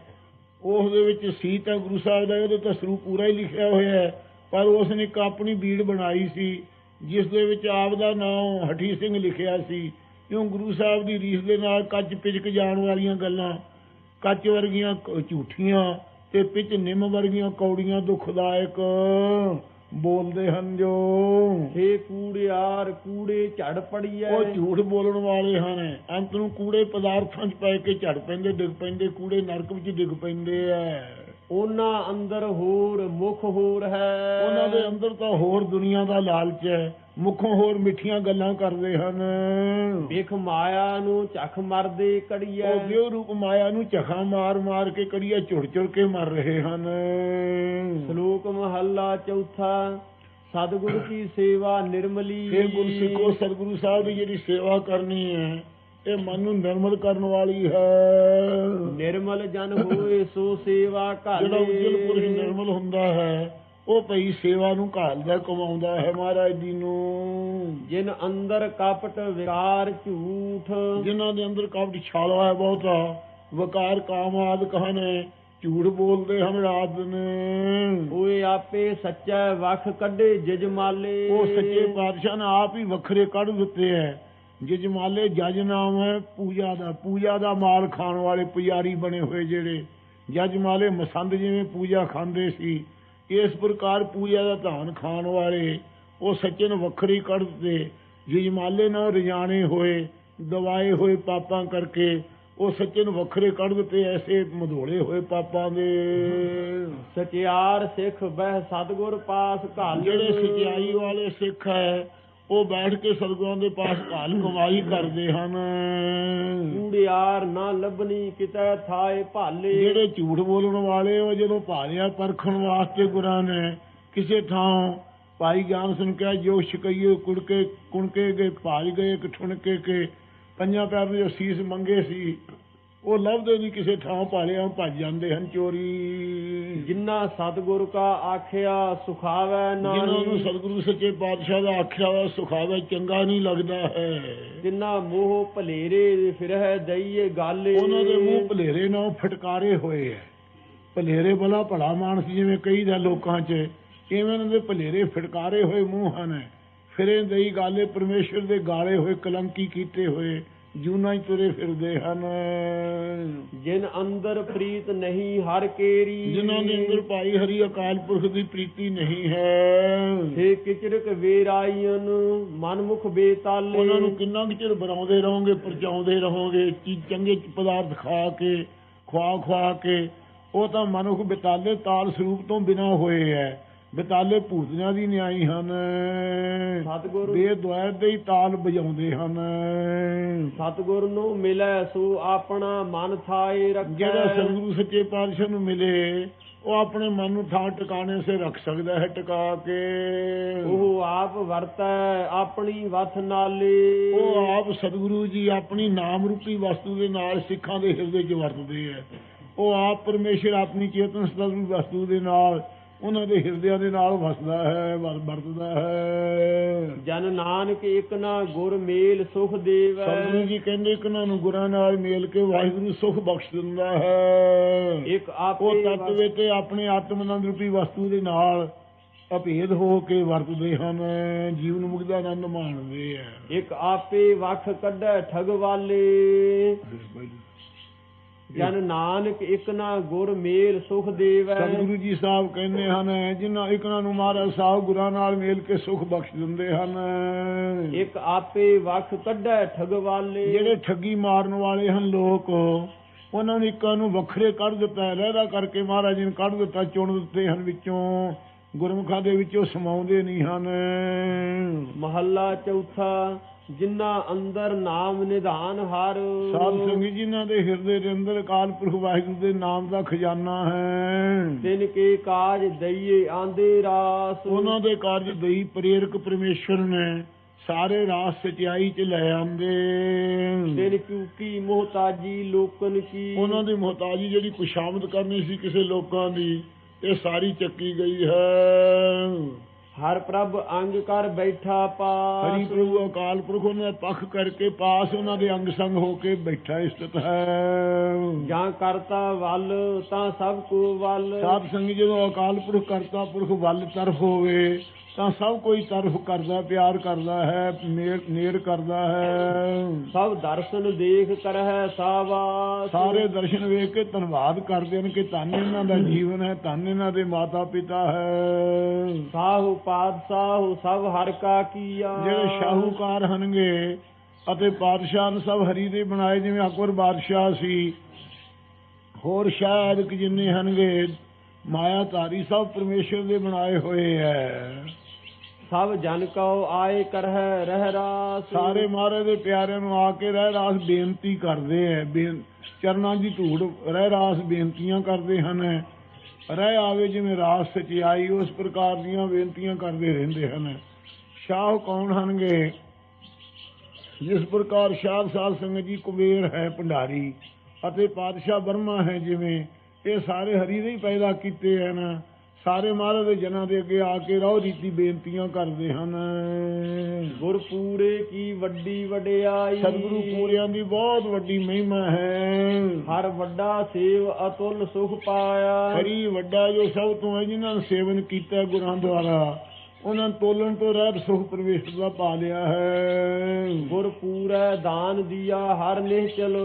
ਉਸ ਦੇ ਵਿੱਚ ਸੀ ਤਾਂ ਗੁਰੂ ਸਾਹਿਬ ਦਾ, ਉਹਦੇ ਤਾਂ ਸਰੂਪ ਪੂਰਾ ਹੀ ਲਿਖਿਆ ਹੋਇਆ ਹੈ, ਪਰ ਉਸ ਨੇ ਇੱਕ ਆਪਣੀ ਬੀੜ ਬਣਾਈ ਸੀ, ਜਿਸ ਦੇ ਵਿੱਚ ਆਪ ਦਾ ਨਾਮ ਹਠੀ ਸਿੰਘ ਲਿਖਿਆ ਸੀ। ਕਿਉਂ ਗੁਰੂ ਸਾਹਿਬ ਦੀ ਰੀਸ ਦੇ ਨਾਲ ਕੱਚ ਪਿਚਕ ਜਾਣ ਵਾਲੀਆਂ ਗੱਲਾਂ, ਕੱਚ ਵਰਗੀਆਂ ਝੂਠੀਆਂ ਤੇ ਪਿਚ ਨਿੰਮ ਵਰਗੀਆਂ ਕੌੜੀਆਂ ਦੁਖਦਾਇਕ ਬੋਲਦੇ ਹਨ ਜੋ। ਹੇ ਕੂੜਿਆਰ ਕੂੜੇ ਝੜ ਪੜੀਐ। ਉਹ ਝੂਠ ਬੋਲਣ ਵਾਲੇ ਹਨ। ਅੰਤ ਨੂੰ ਕੂੜੇ ਪਦਾਰਥਾਂ 'ਚ ਪੈ ਕੇ ਝੜ ਪੈਂਦੇ ਡਿੱਗ ਪੈਂਦੇ ਕੂੜੇ ਨਰਕ ਵਿੱਚ ਡਿੱਗ ਪੈਂਦੇ ਐ। ਉਹਨਾਂ ਅੰਦਰ ਹੋਰ ਮੁਖ ਹੋਰ ਹੈ। ਉਹਨਾਂ ਦੇ ਅੰਦਰ ਤਾਂ ਹੋਰ ਦੁਨੀਆ ਦਾ ਲਾਲਚ ਹੈ ਮੁੱਖੋਂ ਹੋਰ ਮਿੱਠੀਆਂ ਗੱਲਾਂ ਕਰਦੇ ਹਨ। ਵੇਖ ਮਾਇਆ ਨੂੰ ਝਖ ਮਰਦੇ ਕੜੀਐ। ਉਹ ਦੇਵ ਰੂਪ ਮਾਇਆ ਨੂੰ ਝਖਾ ਮਾਰ ਮਾਰ ਕੇ ਕੜੀਆ ਝੁੜ ਝੁੜ ਕੇ ਮਰ ਰਹੇ ਹਨ। ਸ਼ਲੋਕ ਮਹੱਲਾ ਚੌਥਾ ਸਤਿਗੁਰ ਕੀ ਸੇਵਾ ਨਿਰਮਲੀ। ਫਿਰ ਗੁਰਸਿੱਖੋ ਸਤਿਗੁਰੂ ਸਾਹਿਬ ਦੀ ਜਿਹੜੀ ਸੇਵਾ ਕਰਨੀ ਹੈ ਇਹ ਮਨ ਨੂੰ ਨਿਰਮਲ ਕਰਨ ਵਾਲੀ ਹੈ। ਨਿਰਮਲ ਜਨ ਹੋਏ ਸੋ ਸੇਵਾ ਘਾਲੇ। ਜਿਹੜਾ ਉਜਲ ਪੁਰਸ਼ ਨਿਰਮਲ ਹੁੰਦਾ ਹੈ ਉਹ ਭਈ ਸੇਵਾ ਨੂੰ ਘਾਲਦਾ ਕਮਾਉਂਦਾ ਹੈ ਮਹਾਰਾਜ ਜੀ ਨੂੰ। ਜਿਨ ਅੰਦਰ ਕਪਟ ਵਿਕਾਰ ਝੂਠ। ਜਿਨ੍ਹਾਂ ਦੇ ਅੰਦਰ ਕਪਟ ਛਾਲਾ ਹੈ ਬਹੁਤਾ ਵਕਾਰ ਕਾਮ ਆਦ ਕਹਨ ਝੂਠ ਬੋਲਦੇ ਹਨ ਰਾਤ ਦਿਨ। ਹੋਏ ਆਪੇ ਸੱਚਾ ਵਖ ਕੱਢੇ ਜਜਮਾਲੇ। ਉਹ ਸੱਚੇ ਪਾਤਸ਼ਾਹ ਨੇ ਆਪ ਹੀ ਵੱਖਰੇ ਕੱਢ ਦਿੱਤੇ ਹੈ। ਜਜਮਾਲੇ ਜਜ ਨਾਮ ਹੈ ਪੂਜਾ ਦਾ ਪੂਜਾ ਦਾ ਮਾਲ ਖਾਣ ਵਾਲੇ ਪੁਜਾਰੀ ਬਣੇ ਹੋਏ ਜਿਹੜੇ। ਜਜਮਾਲੇ ਮਸੰਦ ਜਿਵੇਂ ਪੂਜਾ ਖਾਂਦੇ ਸੀ ਇਸ ਪ੍ਰਕਾਰ ਪੂਜਾ ਦਾ ਧਾਨ ਖਾਣ ਵਾਲੇ ਉਹ ਸੱਚੇ ਨੂੰ ਵੱਖਰੀ ਕੱਢ ਦਿੱਤੇ। ਜਜਮਾਲੇ ਨਾਲ ਰਜਾਣੇ ਹੋਏ ਦਵਾਏ ਹੋਏ ਪਾਪਾਂ ਕਰਕੇ ਉਹ ਸੱਚੇ ਨੂੰ ਵੱਖਰੇ ਕੱਢ ਦਿੱਤੇ ਐਸੇ ਮਧੋਲੇ ਹੋਏ ਪਾਪਾਂ ਦੇ। ਸਚਿਆਰ ਸਿੱਖ ਬਹਿ ਸਤਗੁਰ ਪਾਸ ਘਾਲ। ਜਿਹੜੇ ਸਚਾਈ ਵਾਲੇ ਸਿੱਖ ਹੈ ਉਹ ਬੈਠ ਕੇ ਸਤਿਗੁਰਾਂ ਦੇ ਪਾਸ ਘਾਲ ਕਮਾਈ ਕਰਦੇ ਹਨ। ਕੂੜਿਆਰ ਨਾ ਲੱਭਣੀ ਕਿਤੇ ਥਾਏ ਭਾਲੇ। ਜਿਹੜੇ ਝੂਠ ਬੋਲਣ ਵਾਲੇ ਉਹ ਜਦੋਂ ਭਾਲਿਆ ਪਰਖਣ ਵਾਸਤੇ ਗੁਰਾਂ ਨੇ ਕਿਸੇ ਥਾਂ ਭਾਈ ਗਿਆਨ ਸਿੰਘ ਕਿਹਾ ਜੋ ਸ਼ਿਕਈਏ ਕੁੜਕੇ ਕੁਣਕੇ ਗਏ ਭਾਜ ਗਏ ਕਿ ਠੁਣਕੇ ਕੇ ਪੰਜਾਂ ਪੈਰ ਦੇ ਅਸੀਸ ਮੰਗੇ ਸੀ। ਉਹ ਲੱਭਦੇ ਨਹੀਂ ਕਿਸੇ ਥਾਂ ਭਾਲਿਆ ਭੱਜ ਜਾਂਦੇ ਹਨ ਚੋਰੀ। ਜਿਨ੍ਹਾਂ ਸਤਗੁਰ ਕਾ ਆਖਿਆ ਸੁਖਾਵੈ ਜਿਨ੍ਹਾਂ ਨੂੰ ਨਾਹੀ ਸਤਿਗੁਰੂ ਸੱਚੇ ਪਾਤਸ਼ਾਹ ਦਾ ਆਖਿਆ ਵਾ ਸੁਖਾਵੇ ਚੰਗਾ ਨਹੀਂ ਲੱਗਦਾ ਹੈ। ਜਿਨ੍ਹਾਂ ਮੋਹ ਭਲੇਰੇ ਫਿਰਹਿ ਦਈਏ ਗਾਲੇ ਉਹਨਾਂ ਦੇ ਮੂੰਹ ਭਲੇਰੇ ਨਾਲ ਫਟਕਾਰੇ ਹੋਏ ਐ। ਭਲੇਰੇ ਬਲਾ ਭਲਾ ਮਾਨਸ ਜਿਵੇਂ ਕਹੀਦਾ ਲੋਕਾਂ 'ਚ ਇਵੇਂ ਉਹਨਾਂ ਦੇ ਭਲੇਰੇ ਫਟਕਾਰੇ ਹੋਏ ਮੂੰਹ ਹਨ। ਫਿਰੇ ਦਈ ਗਾਲੇ ਪਰਮੇਸ਼ਰ ਦੇ ਗਾਲੇ ਹੋਏ ਕਲੰਕੀ ਕੀਤੇ ਹੋਏ। ਜੂਨਾ 'ਚ ਤੁਰੇ ਫਿਰਦੇ ਹਨ। ਜਿਨ ਅੰਦਰ ਪ੍ਰੀਤ ਨਹੀਂ ਹਰ ਕੇਰੀ। ਜਿਨ੍ਹਾਂ ਦੇ ਅੰਦਰ ਭਾਈ ਹਰੀ ਅਕਾਲ ਪੁਰਖ ਦੀ ਪ੍ਰੀਤੀ ਨਹੀਂ ਹੈ। ਸੇ ਕਿਚਰਕ ਵੇਰਾਈਨ ਮਨਮੁਖ ਬੇਤਾਲੇ। ਉਹਨਾਂ ਨੂੰ ਕਿੰਨਾ ਕੁ ਚਿਰ ਬਣਾਉਂਦੇ ਰਹੋਗੇ ਪਰਚਾਉਂਦੇ ਰਹੋਗੇ ਚੰਗੇ ਪਦਾਰਥ ਖਾ ਕੇ ਖਵਾ ਖਵਾ ਕੇ ਉਹ ਤਾਂ ਮਨੁੱਖ ਬਿਤਾਲੇ ਤਾਲ ਸਰੂਪ ਤੋਂ ਬਿਨਾ ਹੋਏ ਐ ਬਿਤਾਲੇ ਭੂਤਿਆਂ ਦੀ ਨਿਆਈ ਹਨ। ਸਤਿਗੁਰ। ਬੇਦੁਆਇ ਦੇ ਹੀ ਤਾਲ ਵਜਾਉਂਦੇ ਹਨ। ਸਤਿਗੁਰ ਨੂੰ ਮਿਲੈ ਸੋ ਆਪਣਾ ਮਨ ਥਾਏ ਰੱਖੈ। ਜਿਹੜਾ ਸਤਿਗੁਰੂ ਸੱਚੇ ਪਾਤਸ਼ਾਹ ਨੂੰ ਮਿਲੇ ਉਹ ਆਪਣੇ ਮਨ ਨੂੰ ਥਾਂ ਟਿਕਾਣੇ ਸੇ ਰੱਖ ਸਕਦਾ ਹੈ ਟਿਕਾ ਕੇ। ਉਹ ਆਪ ਵਰਤੈ ਆਪਣੀ ਵਥ ਨਾਲੇ। ਉਹ ਆਪ ਸਤਿਗੁਰੂ ਜੀ ਆਪਣੀ ਨਾਮ ਰੂਪੀ ਵਸਤੂ ਦੇ ਨਾਲ ਸਿੱਖਾਂ ਦੇ ਹਿਰਦੇ 'ਚ ਵਰਤਦੇ ਆ ਉਹ ਆਪ ਪਰਮੇਸ਼ਰ ਆਪਣੀ ਚੇਤਨ ਸਤਿਗੁਰੂ ਵਸਤੂ ਦੇ ਨਾਲ ਉਹਨਾਂ ਦੇ ਹਿਰਦਿਆਂ ਦੇ ਨਾਲ ਵਸਦਾ ਹੈ ਵਰ- ਵਰਤਦਾ ਹੈ। ਜਨ ਨਾਨਕ ਇਕ ਨਾ ਗੁਰ ਮੇਲ ਸੁਖ ਦੇਵੈ। ਸਤਿਗੁਰੂ ਜੀ ਕਹਿੰਦੇ ਕਿ ਉਹਨਾਂ ਨੂੰ ਗੁਰਾਂ ਨਾਲ ਮੇਲ ਕੇ ਵਾਹਿਗੁਰੂ ਸੁਖ ਬਖਸ਼ ਦਿੰਦਾ ਹੈ। ਇਕ ਆਪੇ ਉਹ ਤੱਤ ਵਿੱਚ ਤੇ ਆਪਣੇ ਆਤਮ ਆਨੰਦ ਰੂਪੀ ਵਸਤੂ ਦੇ ਨਾਲ ਅਭੇਦ ਹੋ ਕੇ ਵਰਤਦੇ ਹਨ ਜੀਵਨ ਮੁਕਤ ਦਾ ਆਨੰਦ ਮਾਣਦੇ ਆ। ਇਕ ਆਪੇ ਵਖ ਕੱਢੈ ਠਗ ਵਾਲੇ। ਜਨ ਨਾਨਕ ਇਕ ਨਾ ਗੁਰ ਮੇਲ ਸੁਖ ਦੇਵੈ। ਸਤਿਗੁਰੂ ਜੀ ਸਾਹਿਬ ਕਹਿੰਦੇ ਹਨ ਜਿਨ੍ਹਾਂ ਇਕਨਾਂ ਨੂੰ ਮਹਾਰਾਜ ਸਾਹਿਬ ਗੁਰਾਂ ਨਾਲ ਮੇਲ ਕੇ ਸੁਖ ਬਖਸ਼ ਦਿੰਦੇ ਹਨ। ਇਕ ਆਪੇ ਵਖ ਕੱਢੈ ਠਗ ਵਾਲੇ ਜਿਹੜੇ ਠੱਗੀ ਮਾਰਨ ਵਾਲੇ ਹਨ ਲੋਕ ਉਹਨਾਂ ਨੇ ਇੱਕਾਂ ਨੂੰ ਵੱਖਰੇ ਕੱਢ ਦਿੱਤਾ ਲਹਿਰਾ ਕਰਕੇ ਮਹਾਰਾਜ ਜੀ ਨੇ ਕੱਢ ਦਿੱਤਾ ਚੁਣ ਦਿੱਤੇ ਹਨ ਵਿੱਚੋਂ। ਗੁਰਮੁਖਾਂ ਦੇ ਵਿੱਚੋਂ ਸਮਾਉਂਦੇ ਨਹੀਂ ਹਨ। ਮਹੱਲਾ ਚੌਥਾ ਜਿਨ੍ਹਾਂ ਅੰਦਰ ਨਾਮ ਨਿਧਾਨ ਹਰ। ਸਾਧ ਸੰਗਤ ਜਿਨ੍ਹਾਂ ਦੇ ਹਿਰਦੇ ਦੇ ਅੰਦਰ ਅਕਾਲ ਪੁਰਖ ਵਾਹਿਗੁਰੂ ਦੇ ਨਾਮ ਦਾ ਖਜ਼ਾਨਾ ਹੈ। ਤਿਨ ਕੇ ਕਾਜ ਦਈਏ ਆਂਦੇ ਰਾਸ। ਉਹਨਾਂ ਦੇ ਕਾਰਜ ਦਈ ਪ੍ਰੇਰਕ ਪਰਮੇਸ਼ਰ ਨੇ ਸਾਰੇ ਰਾਸ ਸਚਾਈ ਚ ਲੈ ਆਂਦੇ। ਤਿਨ ਕਿਉਕੀ ਮੁਹਤਾਜੀ ਲੋਕਨ ਕੀ। ਉਹਨਾਂ ਦੀ ਮੁਹਤਾਜੀ ਜਿਹੜੀ ਕੁਸ਼ਾਮਦ ਕਰਨੀ ਸੀ ਕਿਸੇ ਲੋਕਾਂ ਦੀ ਇਹ ਸਾਰੀ ਚੱਕੀ ਗਈ ਹੈ। ਹਰ ਪ੍ਰਭ ਅੰਗ ਕਰ ਬੈਠਾ ਹਰੀ ਪਾਸ ਪ੍ਰਭੂ ਅਕਾਲ ਪੁਰਖ ਉਹਨਾਂ ਦਾ ਪੱਖ ਕਰਕੇ ਪਾਸ ਉਹਨਾਂ ਦੇ ਅੰਗ ਸੰਗ ਹੋ ਕੇ ਬੈਠਾ ਸਥਿਤ ਹੈ। ਜਾਂ ਕਰਤਾ ਵੱਲ ਤਾਂ ਸਭ ਕੋ ਵੱਲ। ਸਾਧ ਸੰਗਤ ਜਦੋਂ ਅਕਾਲ ਪੁਰਖ ਕਰਤਾ ਪੁਰਖ ਵੱਲ ਤਰਫ ਹੋਵੇ ਤਾਂ ਸਭ ਕੋਈ ਤਰਫ ਕਰਦਾ ਪਿਆਰ ਕਰਦਾ ਹੈ ਨੇੜ ਕਰਦਾ ਹੈ। ਸਭ ਦਰਸ਼ਨ ਦੇਖ ਕਰਹਿ ਸਾਵਾਸ। ਸਾਰੇ ਦਰਸ਼ਨ ਵੇਖ ਕੇ ਧੰਨਵਾਦ ਕਰਦੇ ਹਨ ਕਿ ਧੰਨ ਇਹਨਾਂ ਦਾ ਜੀਵਨ ਹੈ ਧੰਨ ਇਹਨਾਂ ਦੇ ਮਾਤਾ ਪਿਤਾ ਹੈ। ਸਾਹੂ ਪਾਤਸ਼ਾਹੂ ਸਭ ਹਰ ਕਾ ਕੀਆ। ਜਿਹੜੇ ਸ਼ਾਹੂਕਾਰ ਹਨਗੇ ਅਤੇ ਪਾਤਸ਼ਾਹ ਨੇ ਸਭ ਹਰੀ ਦੇ ਬਣਾਏ ਜਿਵੇਂ ਅਕਬਰ ਬਾਦਸ਼ਾਹ ਸੀ। ਹੋਰ ਸ਼ਾਇਦ ਕਿ ਜਿੰਨੇ ਹਨਗੇ ਮਾਇਆ ਧਾਰੀ ਸਭ ਪਰਮੇਸ਼ਰ ਦੇ ਬਣਾਏ ਹੋਏ ਹੈ। ਸਭ ਜਨ ਕਉ ਆਏ ਕਰਹਿ, ਰਹਿ ਰਾਸ। ਸਾਰੇ ਮਹਾਰਾਜ ਦੇ ਪਿਆਰਿਆਂ ਨੂੰ ਆ ਕੇ ਰਹਿ ਰਾਸ ਬੇਨਤੀ ਕਰਦੇ ਐ। ਚਰਨਾਂ ਦੀ ਧੂੜ ਰਹਿ ਰਾਸ ਬੇਨਤੀਆਂ ਕਰਦੇ ਹਨ ਰਹਿ ਆਵੇ ਜਿਵੇਂ ਰਾਸ ਸਚਾਈ ਉਸ ਪ੍ਰਕਾਰ ਦੀਆਂ ਬੇਨਤੀਆਂ ਕਰਦੇ ਰਹਿੰਦੇ ਹਨ। ਸ਼ਾਹ ਕੌਣ ਹਨਗੇ? ਜਿਸ ਪ੍ਰਕਾਰ ਸ਼ਾਹ ਸਾਧ ਸੰਗਤ ਜੀ ਕੁਬੇਰ ਹੈ ਭੰਡਾਰੀ ਅਤੇ ਪਾਤਸ਼ਾਹ ਬਰਮਾ ਹੈ ਜਿਵੇਂ, ਇਹ ਸਾਰੇ ਹਰੀ ਦੇ ਹੀ ਪੈਦਾ ਕੀਤੇ ਹਨ। ਸਾਰੇ ਮਹਾਰਾਜ ਦੇ ਜਨਾਂ ਦੇ ਅੱਗੇ ਆ ਕੇ ਰਹੁ ਰੀਤੀ ਬੇਨਤੀਆਂ ਕਰਦੇ ਹਨ। ਗੁਰ ਪੂਰੇ ਕੀ ਵੱਡੀ ਵਡਿਆਈ। ਸਤਿਗੁਰੂ ਪੂਰਿਆਂ ਦੀ ਬਹੁਤ ਵੱਡੀ ਮਹਿਮਾ ਹੈ। ਹਰ ਵੱਡਾ ਸੇਵ ਅਤੁੱਲ ਸੁਖ ਪਾਇਆ। ਹਰੀ ਵੱਡਾ ਜੋ ਸਭ ਤੋਂ ਹੈ ਜਿਨ੍ਹਾਂ ਨੇ ਸੇਵਨ ਕੀਤਾ ਗੁਰਾਂ ਦੁਆਰਾ ਉਹਨਾਂ ਨੂੰ ਤੋਲਣ ਤੋਂ ਰਹਿਤ ਸੁਖ ਪ੍ਰਵੇਸ਼ ਦਾ ਪਾ ਲਿਆ ਹੈ। ਗੁਰ ਪੂਰੈ ਦਾਨ ਦਿਆ ਹਰ ਨਿਹਚਲ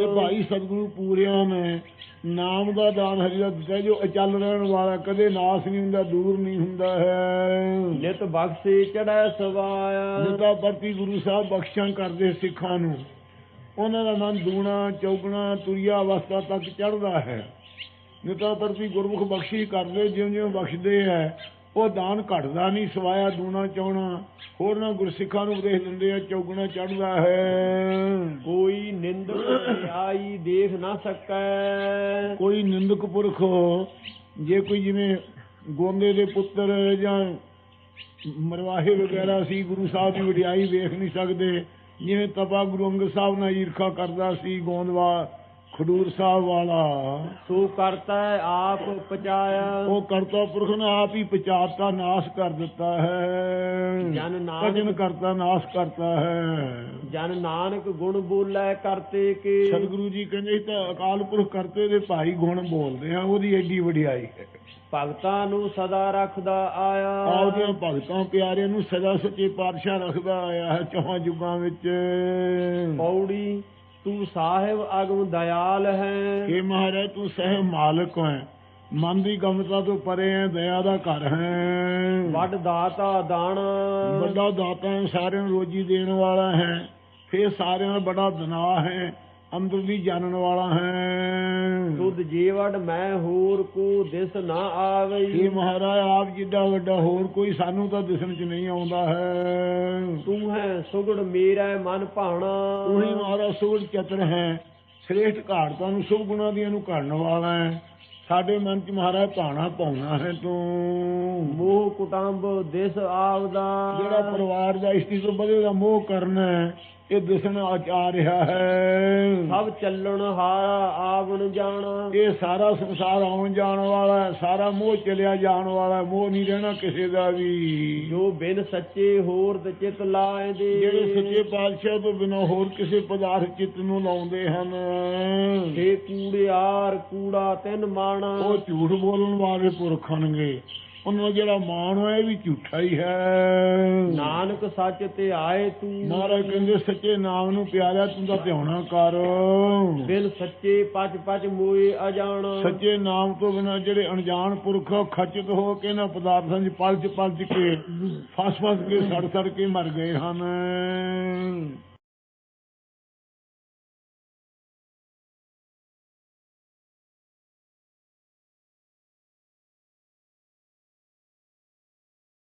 ਇਹ ਭਾਈ ਸਤਿਗੁਰੂ ਪੂਰਿਆਂ ਨੇ ਨਾਮ ਦਾ ਦਾਨ ਹਰੀ ਦਾ ਦਿੱਤਾ ਜੋ ਅਚਲ ਰਹਿਣ ਵਾਲਾ ਕਦੇ ਨਾਸ ਨਹੀਂ ਹੁੰਦਾ ਦੂਰ ਨਹੀਂ ਹੁੰਦਾ ਹੈ। ਨਿਤ ਬਖਸ਼ੇ ਚੜੈ ਸਵਾਇਆ ਨਿਤਾ ਪ੍ਰਤੀ ਗੁਰੂ ਸਾਹਿਬ ਬਖਸ਼ਾਂ ਕਰਦੇ ਸਿੱਖਾਂ ਨੂੰ। ਉਹਨਾਂ ਦਾ ਮਨ ਦੂਣਾ ਚੌਗਣਾ ਤੁਰਿਆ ਅਵਸਥਾ ਤੱਕ ਚੜ੍ਹਦਾ ਹੈ। ਨਿਤਾ ਪ੍ਰਤੀ ਗੁਰਮੁਖ ਬਖਸ਼ੀ ਕਰਦੇ ਜਿਉਂ ਜਿਉਂ ਬਖਸ਼ਦੇ ਹੈ ਉਹ ਦਾਨ ਘਟਦਾ ਨਹੀਂ ਸਵਾਇਆ ਦੂਣਾ ਚੌਣਾ। ਹੋਰ ਨਾ ਗੁਰਸਿੱਖਾਂ ਨੂੰ ਉਪਦੇਸ਼ ਦਿੰਦੇ ਆ ਚੌਗਣਾ ਚੜ੍ਹਦਾ ਹੈ। ਕੋਈ ਨਿੰਦਕ ਆਈ ਦੇਖ ਨਾ ਸਕੈ। ਕੋਈ ਨਿੰਦਕ ਪੁਰਖ ਜੇ ਕੋਈ ਜਿਵੇਂ ਗੋਂਦੇ ਦੇ ਪੁੱਤਰ ਜਾਂ ਮਰਵਾਹੇ ਵਗੈਰਾ ਸੀ, ਗੁਰੂ ਸਾਹਿਬ ਦੀ ਵਡਿਆਈ ਵੇਖ ਨਹੀਂ ਸਕਦੇ, ਜਿਵੇਂ ਤਪਾ ਗੁਰੂ ਅੰਗਦ ਸਾਹਿਬ ਨਾਲ ਈਰਖਾ ਕਰਦਾ ਸੀ, ਗੋਂਦਵਾ ਖਡੂਰ ਸਾਹਿਬ ਵਾਲਾ। ਸੋ ਕਰਤਾ ਆਪ ਪਚਾਇਆ ਉਹ ਕਰਤਾ ਪੁਰਖ ਨੇ ਆਪ ਹੀ ਪਚਾਤਾ ਨਾਸ਼ ਕਰ ਦਿੱਤਾ ਹੈ। ਜਨ ਨਾਨਕ- ਭਜਨ ਕਰਤਾ ਨਾਸ਼ ਕਰਤਾ ਹੈ। ਜਨ ਨਾਨਕ ਗੁਣ ਬੋਲੇ ਕਰਤੇ ਕੇ। ਸਤਿਗੁਰੂ ਜੀ ਕਹਿੰਦੇ ਤਾਂ ਅਕਾਲ ਪੁਰਖ ਕਰਤੇ ਦੇ ਭਾਈ ਗੁਣ ਬੋਲਦੇ ਆ ਉਹਦੀ ਐਡੀ ਵਡਿਆਈ ਹੈ। ਭਗਤਾਂ ਨੂੰ ਸਦਾ ਰੱਖਦਾ ਆਇਆ। ਆਪਦੀਆਂ ਭਗਤਾਂ ਪਿਆਰਿਆਂ ਨੂੰ ਸਦਾ ਸੱਚੇ ਪਾਤਸ਼ਾਹ ਰੱਖਦਾ ਆਇਆ ਹੈ ਚੌਹਾਂ ਯੁੱਗਾਂ ਵਿੱਚ। ਪੌੜੀ ਤੂੰ ਸਾਹਿਬ ਅਗਮ ਦਇਆਲ ਹੈ। ਕਿ ਮਹਾਰਾਜ ਤੂੰ ਸਹਿ ਮਾਲਕ ਹੈ। ਮਨ ਦੀ ਗਮਤਾ ਤੋਂ ਪਰੇ ਹੈ ਦਇਆ ਦਾ ਘਰ ਹੈ। ਵੱਡ ਦਾਤਾ ਦਾਣਾ। ਵੱਡਾ ਦਾਤਾ ਹੈ ਸਾਰਿਆਂ ਨੂੰ ਰੋਜੀ ਦੇਣ ਵਾਲਾ ਹੈ। ਫਿਰ ਸਾਰਿਆਂ ਦਾ ਬੜਾ ਦਨਾ ਹੈ। ਅੰਦਰ ਦੀ ਜਾਣਨ ਵਾਲਾ ਹੈ। ਤੁਧ ਜੀਵੜ ਮੈਂ ਹੋਰ ਕੋ ਦਿਸ ਨਾ ਆਵਈ ਇਹ ਮਹਾਰਾਜ ਆਪ ਜਿੱਡਾ ਵੱਡਾ ਹੋਰ ਕੋਈ ਸਾਨੂੰ ਤਾਂ ਦਿਸਣ ਚ ਨਹੀਂ ਆਉਂਦਾ ਹੈ। ਤੂੰ ਹੈ ਸੁਗੜ ਮੇਰਾ ਮਨ ਭਾਣਾ। ਉਹੀ ਮਹਾਰਾਜ ਸੁਗੜ ਚਤਰ ਹੈ। ਸ੍ਰੇਸ਼ਟ ਘਾੜਤਾਂ ਨੂੰ ਸੁਭ ਗੁਣਾਂ ਦੀਆਂ ਨੂੰ ਘੜਨ ਵਾਲਾ ਹੈ। ਸਾਡੇ ਮਨ ਚ ਮਹਾਰਾਜ ਭਾਣਾ ਪਾਉਣਾ ਹੈ ਤੂੰ। ਮੋਹ ਕੁਟੰਬ ਦਿਸ ਆਵਦਾ। ਜਿਹੜਾ ਪਰਿਵਾਰ ਦਾ ਇਸ਼ਤੀ ਤੋਂ ਵਧੇ ਦਾ ਮੋਹ ਕਰਨਾ ਹੈ, ਇਹ ਦਿਸਣ ਆ ਰਿਹਾ ਹੈ। ਸਭ ਚੱਲਣ ਹਾਰਾ ਆਵਣ ਜਾਣਾ। ਇਹ ਸਾਰਾ ਸੰਸਾਰ ਆਉਣ ਜਾਣ ਵਾਲਾ ਹੈ ਸਾਰਾ ਮੋਹ ਚਲਿਆ ਜਾਣ ਵਾਲਾ ਹੈ, ਮੋਹ ਨਹੀਂ ਰਹਿਣਾ ਕਿਸੇ ਦਾ ਵੀ। ਜੋ ਬਿਨ ਸੱਚੇ ਹੋਰ ਤੇ ਚਿਤ ਲਾਇਦੇ ਜਿਹੜੇ ਸੱਚੇ ਪਾਤਸ਼ਾਹ ਤੋਂ ਬਿਨਾਂ ਹੋਰ ਕਿਸੇ ਪਦਾਰਥ ਚਿੱਤ ਨੂੰ ਲਾਉਂਦੇ ਹਨ। ਤੇ ਕੂੜਿਆਰ ਕੂੜਾ ਤਿੰਨ ਮਾਣਾ। ਉਹ ਝੂਠ ਬੋਲਣ ਵਾਲੇ ਪੁਰਖ ਹਨਗੇ ਉਹਨਾਂ ਜਿਹੜਾ ਮਾਣ ਹੈ ਇਹ ਵੀ ਝੂਠਾ ਹੀ ਹੈ। ਨਾਨਕ ਸੱਚ ਤੇ ਆਏ ਤੂੰ। ਮਹਾਰਾਜ ਕਹਿੰਦੇ ਸੱਚੇ ਨਾਮ ਨੂੰ ਪਿਆਰਿਆ ਤੂੰ ਦਾ ਧਿਆਉਣਾ ਕਰ। ਬਿਨ ਸੱਚੇ ਪਚ ਪਚ ਮੋਏ ਅਜਾਣਾ। ਸੱਚੇ ਨਾਮ ਤੋਂ ਬਿਨਾਂ ਜਿਹੜੇ ਅਣਜਾਣ ਪੁਰਖ ਖਚਿਤ ਹੋ ਕੇ ਨਾ ਪਦਾਰਥਾਂ 'ਚ ਪਲਚ ਪਲਚ ਕੇ ਫਸ ਫਸ ਕੇ ਸੜ ਸੜ ਕੇ ਮਰ ਗਏ ਹਨ।